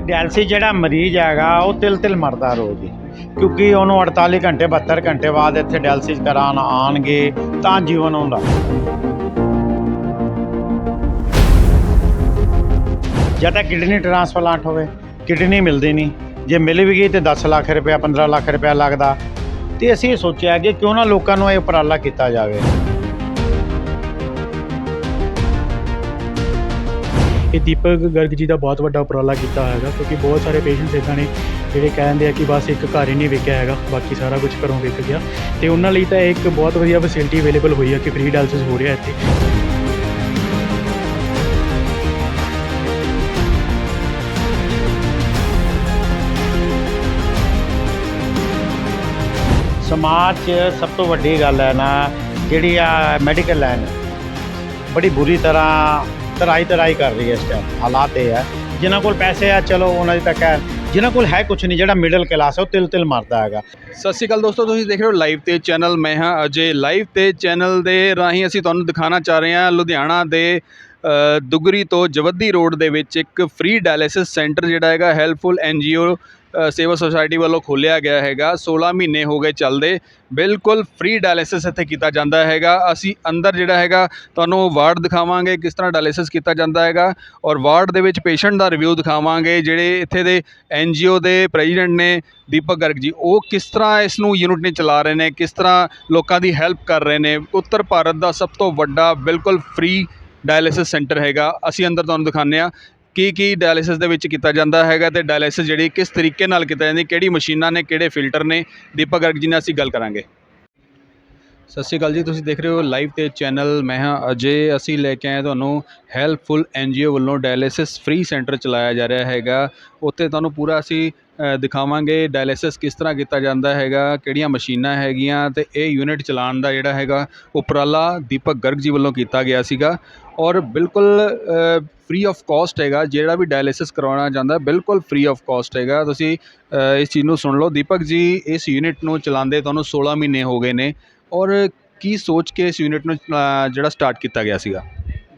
Dialysis ਜਿਹੜਾ ਮਰੀਜ਼ ਹੈਗਾ, ਉਹ ਤਿਲ ਤਿਲ ਮਰਦਾ ਰੋਜ਼ ਹੀ। ਕਿਉਂਕਿ ਉਹਨੂੰ 48 ਘੰਟੇ 72 ਘੰਟੇ ਬਾਅਦ ਇੱਥੇ ਡਾਇਲਸਿਸ ਕਰਾਉਣ ਆਣਗੇ ਤਾਂ ਜੀਵਨ ਹੁੰਦਾ। ਜਦ ਤੱਕ ਕਿਡਨੀ ਟ੍ਰਾਂਸਪਲਾਂਟ ਹੋਵੇ, ਕਿਡਨੀ ਮਿਲਦੀ ਨਹੀਂ। ਜੇ ਮਿਲ ਵੀ ਗਈ ਤੇ 10 ਲੱਖ ਰੁਪਇਆ 15 ਲੱਖ ਰੁਪਇਆ ਲੱਗਦਾ। ਤੇ ਅਸੀਂ ਇਹ ਸੋਚਿਆ ਕਿ ਕਿਉਂ ਨਾ ਲੋਕਾਂ ਨੂੰ ਇਹ ਉਪਰਾਲਾ ਕੀਤਾ ਜਾਵੇ। ਇਹ ਦੀਪਕ ਗਰਗ ਜੀ ਦਾ ਬਹੁਤ ਵੱਡਾ ਉਪਰਾਲਾ ਕੀਤਾ ਹੈਗਾ, ਕਿਉਂਕਿ ਬਹੁਤ ਸਾਰੇ ਪੇਸ਼ੈਂਟਸ ਇੱਦਾਂ ਨੇ ਜਿਹੜੇ ਕਹਿੰਦੇ ਆ ਕਿ ਬਸ ਇੱਕ ਘਰ ਹੀ ਨਹੀਂ ਵਿਕਿਆ ਹੈਗਾ, ਬਾਕੀ ਸਾਰਾ ਕੁਝ ਘਰੋਂ ਵਿਕ ਗਿਆ। ਤੇ ਉਹਨਾਂ ਲਈ ਤਾਂ ਇੱਕ ਬਹੁਤ ਵਧੀਆ ਫੈਸਿਲਿਟੀ ਅਵੇਲੇਬਲ ਹੋਈ ਹੈ ਕਿ ਫ੍ਰੀ ਡਾਇਲਸਿਸ ਹੋ ਰਿਹਾ ਇੱਥੇ। ਸਮਾਜ 'ਚ ਸਭ ਤੋਂ ਵੱਡੀ ਗੱਲ ਹੈ ਨਾ, ਜਿਹੜੀ ਆ ਮੈਡੀਕਲ ਲਾਈਨ ਬੜੀ ਬੁਰੀ ਤਰ੍ਹਾਂ ਤਰਾਈ ਤਰਾਈ ਕਰ ਰਹੀ ਹੈ ਇਸ ਟਾਈਮ ਹਾਲਾਤ ਇਹ ਹੈ। ਜਿਨ੍ਹਾਂ ਕੋਲ ਪੈਸੇ ਆ ਚਲੋ ਉਹਨਾਂ ਦੀ ਤਾਂ ਖੈਰ ਜਿਨ੍ਹਾਂ ਕੋਲ ਹੈ ਕੁਝ ਨਹੀਂ ਜਿਹੜਾ ਮਿਡਲ ਕਲਾਸ ਹੈ ਉਹ ਤਿਲ ਤਿਲ ਮਰਦਾ ਹੈਗਾ। ਸਤਿ ਸ਼੍ਰੀ ਅਕਾਲ ਦੋਸਤੋ ਤੁਸੀਂ ਦੇਖ ਰਹੇ ਹੋ ਲਾਈਵ ਤੇ ਚੈਨਲ ਮੈਂ ਹਾਂ ਅਜੇ। ਲਾਈਵ ਤੇ ਚੈਨਲ ਦੇ ਰਾਹੀਂ ਅਸੀਂ ਤੁਹਾਨੂੰ ਦਿਖਾਉਣਾ ਚਾਹ ਰਹੇ ਹਾਂ ਲੁਧਿਆਣਾ ਦੇ ਅ, ਦੁਗਰੀ ਤੋਂ ਜਵੱਦੀ ਰੋਡ ਦੇ ਵਿੱਚ ਇੱਕ ਫ੍ਰੀ ਡਾਇਲਿਸਿਸ ਸੈਂਟਰ ਜਿਹੜਾ ਹੈਗਾ ਹੈਲਪਫੁਲ ਐਨਜੀਓ ਸੇਵਾ ਸੁਸਾਇਟੀ ਵੱਲੋਂ ਖੋਲ੍ਹਿਆ ਗਿਆ ਹੈਗਾ। 16 ਮਹੀਨੇ ਹੋ ਗਏ ਚੱਲਦੇ। ਬਿਲਕੁਲ ਫ੍ਰੀ ਡਾਇਲਿਸਿਸ ਇੱਥੇ ਕੀਤਾ ਜਾਂਦਾ ਹੈਗਾ। ਅਸੀਂ ਅੰਦਰ ਜਿਹੜਾ ਹੈਗਾ, ਤੁਹਾਨੂੰ ਵਾਰਡ ਦਿਖਾਵਾਂਗੇ ਕਿਸ ਤਰ੍ਹਾਂ ਡਾਇਲਿਸਿਸ ਕੀਤਾ ਜਾਂਦਾ ਹੈਗਾ ਔਰ ਵਾਰਡ ਦੇ ਵਿੱਚ ਪੇਸ਼ੈਂਟ ਦਾ ਰਿਵਿਊ ਦਿਖਾਵਾਂਗੇ। ਜਿਹੜੇ ਇੱਥੇ ਦੇ ਐੱਨ ਜੀ ਓ ਦੇ ਪ੍ਰੈਜ਼ੀਡੈਂਟ ਨੇ ਦੀਪਕ ਗਰਗ ਜੀ, ਉਹ ਕਿਸ ਤਰ੍ਹਾਂ ਇਸ ਨੂੰ ਯੂਨਿਟ ਨੇ ਚਲਾ ਰਹੇ ਨੇ, ਕਿਸ ਤਰ੍ਹਾਂ ਲੋਕਾਂ ਦੀ ਹੈਲਪ ਕਰ ਰਹੇ ਨੇ। ਉੱਤਰ ਭਾਰਤ ਦਾ ਸਭ ਤੋਂ ਵੱਡਾ ਬਿਲਕੁਲ ਫ੍ਰੀ ਡਾਇਲਿਸਿਸ ਸੈਂਟਰ ਹੈਗਾ। ਅਸੀਂ ਅੰਦਰ ਤੁਹਾਨੂੰ ਦਿਖਾਉਂਦੇ ਹਾਂ। ਕੀ ਕੀ ਡਾਇਲਿਸਿਸ ਦੇ ਵਿੱਚ ਕੀਤਾ ਜਾਂਦਾ ਹੈਗਾ ਤੇ ਡਾਇਲਿਸਿਸ ਜਿਹੜੀ ਕਿਸ ਤਰੀਕੇ ਨਾਲ ਕੀਤਾ ਜਾਂਦੀ, ਕਿਹੜੀ ਮਸ਼ੀਨਾਂ ਨੇ, ਕਿਹੜੇ ਫਿਲਟਰ ਨੇ? ਦੀਪਕ ਗਰਗ ਜੀ ਨਾਲ ਅਸੀਂ ਗੱਲ ਕਰਾਂਗੇ। ਸਤਿ ਸ਼੍ਰੀ ਅਕਾਲ ਜੀ, ਤੁਸੀਂ ਦੇਖ ਰਹੇ ਹੋ ਲਾਈਵ ਤੇ ਚੈਨਲ ਮੈਂ ਹਾਂ ਅਜੇ। ਅਸੀਂ ਲੈ ਕੇ ਆਏ ਤੁਹਾਨੂੰ ਹੈਲਪਫੁਲ ਐਨਜੀਓ ਵੱਲੋਂ ਡਾਇਲਿਸਿਸ ਫ੍ਰੀ ਸੈਂਟਰ ਚਲਾਇਆ ਜਾ ਰਿਹਾ ਹੈਗਾ। ਉੱਥੇ ਤੁਹਾਨੂੰ ਪੂਰਾ ਅਸੀਂ ਦਿਖਾਵਾਂਗੇ ਡਾਇਲਿਸਿਸ ਕਿਸ ਤਰ੍ਹਾਂ ਕੀਤਾ ਜਾਂਦਾ ਹੈਗਾ, ਕਿਹੜੀਆਂ ਮਸ਼ੀਨਾਂ ਹੈਗੀਆਂ ਤੇ ਇਹ ਯੂਨਿਟ ਚਲਾਉਣ ਦਾ ਜਿਹੜਾ ਹੈਗਾ ਉਪਰਾਲਾ ਦੀਪਕ ਗਰਗ ਜੀ ਵੱਲੋਂ ਕੀਤਾ ਗਿਆ ਸੀਗਾ। ਔਰ ਬਿਲਕੁਲ ਫ੍ਰੀ ਆਫ ਕਾਸਟ ਹੈਗਾ, ਜਿਹੜਾ ਵੀ ਡਾਇਲਿਸਿਸ ਕਰਵਾਉਣਾ ਜਾਂਦਾ ਬਿਲਕੁਲ ਫ੍ਰੀ ਆਫ ਕਾਸਟ ਹੈਗਾ। ਤੁਸੀਂ ਇਸ ਚੀਜ਼ ਨੂੰ ਸੁਣ ਲਓ। ਦੀਪਕ ਜੀ, ਇਸ ਯੂਨਿਟ ਨੂੰ ਚਲਾਉਂਦੇ ਤੁਹਾਨੂੰ 16 ਮਹੀਨੇ ਹੋ ਗਏ ਨੇ। ਔਰ ਕੀ ਸੋਚ ਕੇ ਇਸ ਯੂਨਿਟ ਨੂੰ ਜਿਹੜਾ ਸਟਾਰਟ ਕੀਤਾ ਗਿਆ ਸੀਗਾ?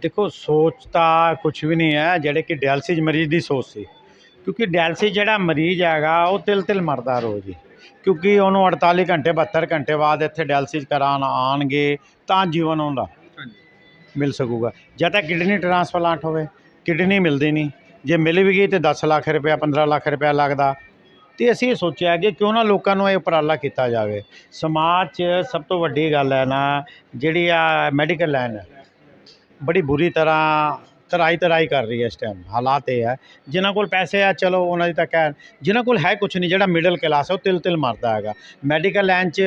ਦੇਖੋ ਸੋਚ ਤਾਂ ਕੁਝ ਵੀ ਨਹੀਂ ਹੈ ਜਿਹੜੇ ਕਿ ਡਾਇਲਸਿਸ ਮਰੀਜ਼ ਦੀ ਸੋਚ ਸੀ। ਕਿਉਂਕਿ ਡਾਇਲਸਿਸ ਜਿਹੜਾ ਮਰੀਜ਼ ਹੈਗਾ ਉਹ ਤਿਲ ਤਿਲ ਮਰਦਾ ਰੋਜ਼ ਹੀ। ਕਿਉਂਕਿ ਉਹਨੂੰ 48 ਘੰਟੇ 72 ਘੰਟੇ ਬਾਅਦ ਇੱਥੇ ਡਾਇਲਸਿਸ ਕਰਾਉਣ ਆਣਗੇ ਤਾਂ ਜੀਵਨ ਹੁੰਦਾ। ਮਿਲ ਸਕੂਗਾ। ਜਦ ਤੱਕ ਕਿਡਨੀ ਟ੍ਰਾਂਸਪਲਾਂਟ ਹੋਵੇ। ਕਿਡਨੀ ਮਿਲਦੀ ਨਹੀਂ। ਜੇ ਮਿਲ ਵੀ ਗਈ ਤੇ 10 ਲੱਖ ਰੁਪਇਆ 15 ਲੱਖ ਰੁਪਇਆ ਲੱਗਦਾ। ਤੇ ਅਸੀਂ ਇਹ ਸੋਚਿਆ ਕਿ ਕਿਉਂ ਨਾ ਲੋਕਾਂ ਨੂੰ ਇਹ ਉਪਰਾਲਾ ਕੀਤਾ ਜਾਵੇ। ਸਮਾਜ 'ਚ ਸਭ ਤੋਂ ਵੱਡੀ ਗੱਲ ਹੈ ਨਾ, ਜਿਹੜੀ ਆ ਮੈਡੀਕਲ ਲਾਈਨ ਹੈ, ਬੜੀ ਬੁਰੀ ਤਰ੍ਹਾਂ ਤਰਾਈ ਤਰਾਈ ਕਰ ਰਹੀ ਹੈ ਇਸ ਟਾਈਮ ਹਾਲਾਤ ਇਹ ਹੈ। ਜਿਨ੍ਹਾਂ ਕੋਲ ਪੈਸੇ ਆ, ਚਲੋ ਉਹਨਾਂ ਦੀ ਤਾਂ ਕਹਿਣ ਜਿਨ੍ਹਾਂ ਕੋਲ ਹੈ ਕੁਝ ਨਹੀਂ, ਜਿਹੜਾ ਮਿਡਲ ਕਲਾਸ ਹੈ, ਉਹ ਤਿਲ ਤਿਲ ਮਰਦਾ ਹੈਗਾ। ਮੈਡੀਕਲ ਲਾਈਨ 'ਚ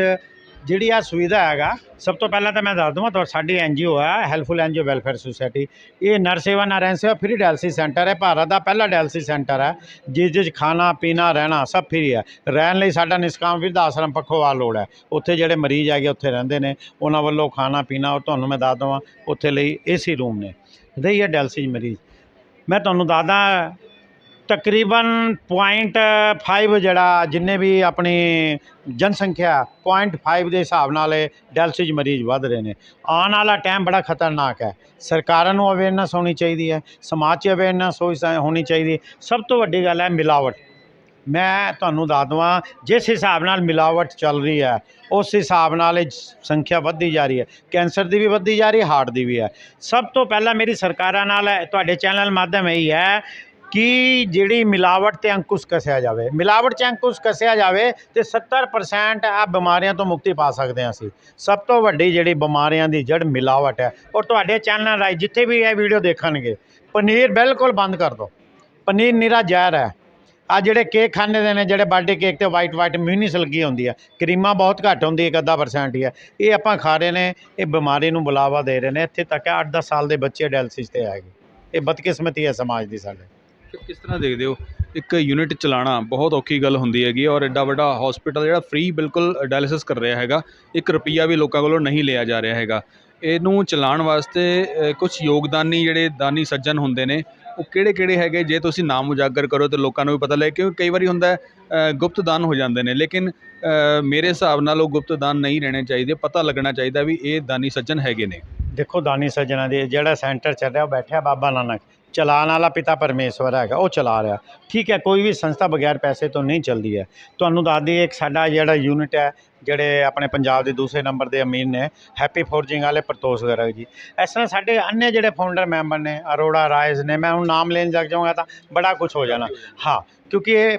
ਜਿਹੜੀ ਆ ਸੁਵਿਧਾ ਹੈਗਾ, ਸਭ ਤੋਂ ਪਹਿਲਾਂ ਤਾਂ ਮੈਂ ਦੱਸ ਦਵਾਂ, ਤੁਹਾਡੀ ਸਾਡੀ ਐਨ ਜੀ ਐਨਜੀਓ ਹੈ ਹੈਲਪਫੁਲ ਓ ਵੈਲਫੇਅਰ ਸੁਸਾਇਟੀ ਇਹ ਨਰਸੇਵਾ ਨਾਰਾਇਣ ਸੇਵਾ ਫ੍ਰੀ ਡਾਇਲਸਿਸ ਸੈਂਟਰ ਹੈ, ਭਾਰਤ ਦਾ ਪਹਿਲਾ ਡਾਇਲਸਿਸ ਸੈਂਟਰ ਹੈ, ਜਿਸ ਜਿਸ ਖਾਣਾ, ਪੀਣਾ, ਰਹਿਣਾ ਸਭ ਫ੍ਰੀ ਹੈ। ਰਹਿਣ ਲਈ ਸਾਡਾ ਨਿਸ਼ਕਾਮ ਵਿਰਧ ਆਸ਼ਰਮ ਪੱਖੋਵਾਲ ਲੋੜ ਹੈ। ਉੱਥੇ ਜਿਹੜੇ ਮਰੀਜ਼ ਹੈਗੇ, ਉੱਥੇ ਰਹਿੰਦੇ ਨੇ। ਉਹਨਾਂ ਵੱਲੋਂ ਖਾਣਾ, ਪੀਣਾ, ਉਹ ਤੁਹਾਨੂੰ ਮੈਂ ਦੱਸ ਦਵਾਂ, ਉੱਥੇ ਲਈ ਏਸੀ ਰੂਮ ਨੇ। ਰਹੀ ਹੈ ਡਾਇਲਸਿਸ ਮਰੀਜ਼। ਮੈਂ ਤੁਹਾਨੂੰ ਦੱਸਦਾ ਤਕਰੀਬਨ 0.5 ਜਿਹੜਾ ਜਿੰਨੇ ਵੀ ਆਪਣੀ ਜਨਸੰਖਿਆ 0.5 ਦੇ ਹਿਸਾਬ ਨਾਲ ਇਹ ਡਾਇਲਸਿਸ ਮਰੀਜ਼ ਵੱਧ ਰਹੇ ਨੇ। ਆਉਣ ਵਾਲਾ ਟਾਈਮ ਬੜਾ ਖਤਰਨਾਕ ਹੈ। ਸਰਕਾਰਾਂ ਨੂੰ ਅਵੇਅਰਨੈਸ ਹੋਣੀ ਚਾਹੀਦੀ ਹੈ। ਸਮਾਜ 'ਚ ਅਵੇਅਰਨੈਸ ਹੋਣੀ ਚਾਹੀਦੀ। ਸਭ ਤੋਂ ਵੱਡੀ ਗੱਲ ਹੈ ਮਿਲਾਵਟ। ਮੈਂ ਤੁਹਾਨੂੰ ਦੱਸ ਦਵਾਂ, ਜਿਸ ਹਿਸਾਬ ਨਾਲ ਮਿਲਾਵਟ ਚੱਲ ਰਹੀ ਹੈ, ਉਸ ਹਿਸਾਬ ਨਾਲ ਇਹ ਸੰਖਿਆ ਵੱਧਦੀ ਜਾ ਰਹੀ ਹੈ। ਕੈਂਸਰ ਦੀ ਵੀ ਵੱਧਦੀ ਜਾ ਰਹੀ ਹੈ ਹਾਰਟ ਦੀ ਵੀ ਹੈ। ਸਭ ਤੋਂ ਪਹਿਲਾਂ ਮੇਰੀ ਸਰਕਾਰਾਂ ਨਾਲ, ਤੁਹਾਡੇ ਚੈਨਲ ਮਾਧਿਅਮ ਇਹੀ ਹੈ ਕਿ ਜਿਹੜੀ ਮਿਲਾਵਟ ਤੇ ਅੰਕੁਸ਼ ਕੱਸਿਆ ਜਾਵੇ, ਮਿਲਾਵਟ 'ਚ ਅੰਕੁਸ਼ ਕੱਸਿਆ ਜਾਵੇ ਤੇ 70% ਆ ਬਿਮਾਰੀਆਂ ਤੋਂ ਮੁਕਤੀ ਪਾ ਸਕਦੇ ਹਾਂ ਅਸੀਂ। ਸਭ ਤੋਂ ਵੱਡੀ ਜਿਹੜੀ ਬਿਮਾਰੀਆਂ ਦੀ ਜੜ ਮਿਲਾਵਟ ਹੈ, ਔਰ ਤੁਹਾਡੇ ਚੈਨਲ ਰਾਹੀਂ ਜਿੱਥੇ ਵੀ ਇਹ ਵੀਡੀਓ ਦੇਖਣਗੇ, ਪਨੀਰ ਬਿਲਕੁਲ ਬੰਦ ਕਰ ਦਿਓ। ਪਨੀਰ ਨਿਰਾ ਜ਼ਹਿਰ ਹੈ। ਆ ਜਿਹੜੇ ਕੇਕ ਖਾਣੇ ਦੇ ਨੇ, ਜਿਹੜੇ ਬਰਥਡੇ ਕੇਕ ਤੇ ਵਾਈਟ ਵਾਈਟ ਮਿਊਨਿਸ ਲੱਗੀ ਹੁੰਦੀ ਹੈ, ਕਰੀਮਾਂ ਬਹੁਤ ਘੱਟ ਹੁੰਦੀ ਹੈ, ਇੱਕ ਅੱਧਾ ਪਰਸੈਂਟ ਹੀ ਹੈ। ਇਹ ਆਪਾਂ ਖਾ ਰਹੇ ਨੇ, ਇਹ ਬਿਮਾਰੀ ਨੂੰ ਬੁਲਾਵਾ ਦੇ ਰਹੇ ਨੇ। ਇੱਥੇ ਤੱਕ 8-10 ਸਾਲ ਦੇ ਬੱਚੇ ਡਾਇਲਸਿਸ ਤੇ ਆ ਗਏ ਇਹ ਬਦਕਿਸਮਤੀ ਹੈ ਸਮਾਜ ਦੀ ਸਾਡੇ। ਕਿਸ ਤਰ੍ਹਾਂ ਦੇਖਦੇ ਹੋ? ਇੱਕ ਯੂਨਿਟ ਚਲਾਉਣਾ ਬਹੁਤ ਔਖੀ ਗੱਲ ਹੁੰਦੀ ਹੈਗੀ ਔਰ ਐਡਾ ਵੱਡਾ ਹਸਪੀਟਲ ਜਿਹੜਾ ਫ੍ਰੀ ਬਿਲਕੁਲ ਡਾਇਲਿਸਿਸ ਕਰ ਰਿਹਾ ਹੈਗਾ, ਇੱਕ ਰੁਪਈਆ ਵੀ ਲੋਕਾਂ ਕੋਲੋਂ ਨਹੀਂ ਲਿਆ ਜਾ ਰਿਹਾ ਹੈਗਾ। ਇਹਨੂੰ ਚਲਾਉਣ ਵਾਸਤੇ ਕੁਝ ਯੋਗਦਾਨੀ ਜਿਹੜੇ ਦਾਨੀ ਸੱਜਣ ਹੁੰਦੇ ਨੇ, ਉਹ ਕਿਹੜੇ ਕਿਹੜੇ ਹੈਗੇ? ਜੇ ਤੁਸੀਂ ਨਾਮ ਉਜਾਗਰ ਕਰੋ ਤੇ ਲੋਕਾਂ ਨੂੰ ਵੀ ਪਤਾ ਲੱਗੇ ਕਿਉਂਕਿ ਕਈ ਵਾਰੀ ਹੁੰਦਾ ਗੁਪਤ ਦਾਨ ਹੋ ਜਾਂਦੇ ਨੇ, ਲੇਕਿਨ ਮੇਰੇ ਹਿਸਾਬ ਨਾਲ ਉਹ ਗੁਪਤ ਦਾਨ ਨਹੀਂ ਰਹਿਣੇ ਚਾਹੀਦੇ, ਪਤਾ ਲੱਗਣਾ ਚਾਹੀਦਾ ਵੀ ਇਹ ਦਾਨੀ ਸੱਜਣ ਹੈਗੇ ਨੇ। ਦੇਖੋ, ਦਾਨੀ ਸੱਜਣਾ ਦੇ ਜਿਹੜਾ ਸੈਂਟਰ ਚੱਲ ਰਿਹਾ, ਉਹ ਬੈਠਿਆ ਬਾਬਾ ਨਾਨਕ। ਚਲਾਉਣ ਵਾਲਾ ਪਿਤਾ ਪਰਮੇਸ਼ਵਰ ਹੈਗਾ, ਉਹ ਚਲਾ ਰਿਹਾ। ਠੀਕ ਹੈ, ਕੋਈ ਵੀ ਸੰਸਥਾ ਬਗੈਰ ਪੈਸੇ ਤੋਂ ਨਹੀਂ ਚੱਲਦੀ ਹੈ। ਤੁਹਾਨੂੰ ਦੱਸ ਦਈਏ, ਇੱਕ ਸਾਡਾ ਜਿਹੜਾ ਯੂਨਿਟ ਹੈ, ਜਿਹੜੇ ਆਪਣੇ ਪੰਜਾਬ ਦੇ ਦੂਸਰੇ ਨੰਬਰ ਦੇ ਅਮੀਰ ਨੇ ਹੈਪੀ ਫੋਰਜਿੰਗ ਵਾਲੇ ਪ੍ਰਤੋਸ਼ ਗਰਗ ਜੀ। ਇਸ ਤਰ੍ਹਾਂ ਸਾਡੇ ਅੰਨੇ ਜਿਹੜੇ ਫਾਊਂਡਰ ਮੈਂਬਰ ਨੇ, ਅਰੋੜਾ ਰਾਇਜ਼ ਨੇ, ਮੈਂ ਹੁਣ ਨਾਮ ਲੈਣ ਲੱਗ ਜਾਊਂਗਾ ਤਾਂ ਬੜਾ ਕੁਝ ਹੋ ਜਾਣਾ। ਹਾਂ, ਕਿਉਂਕਿ ਇਹ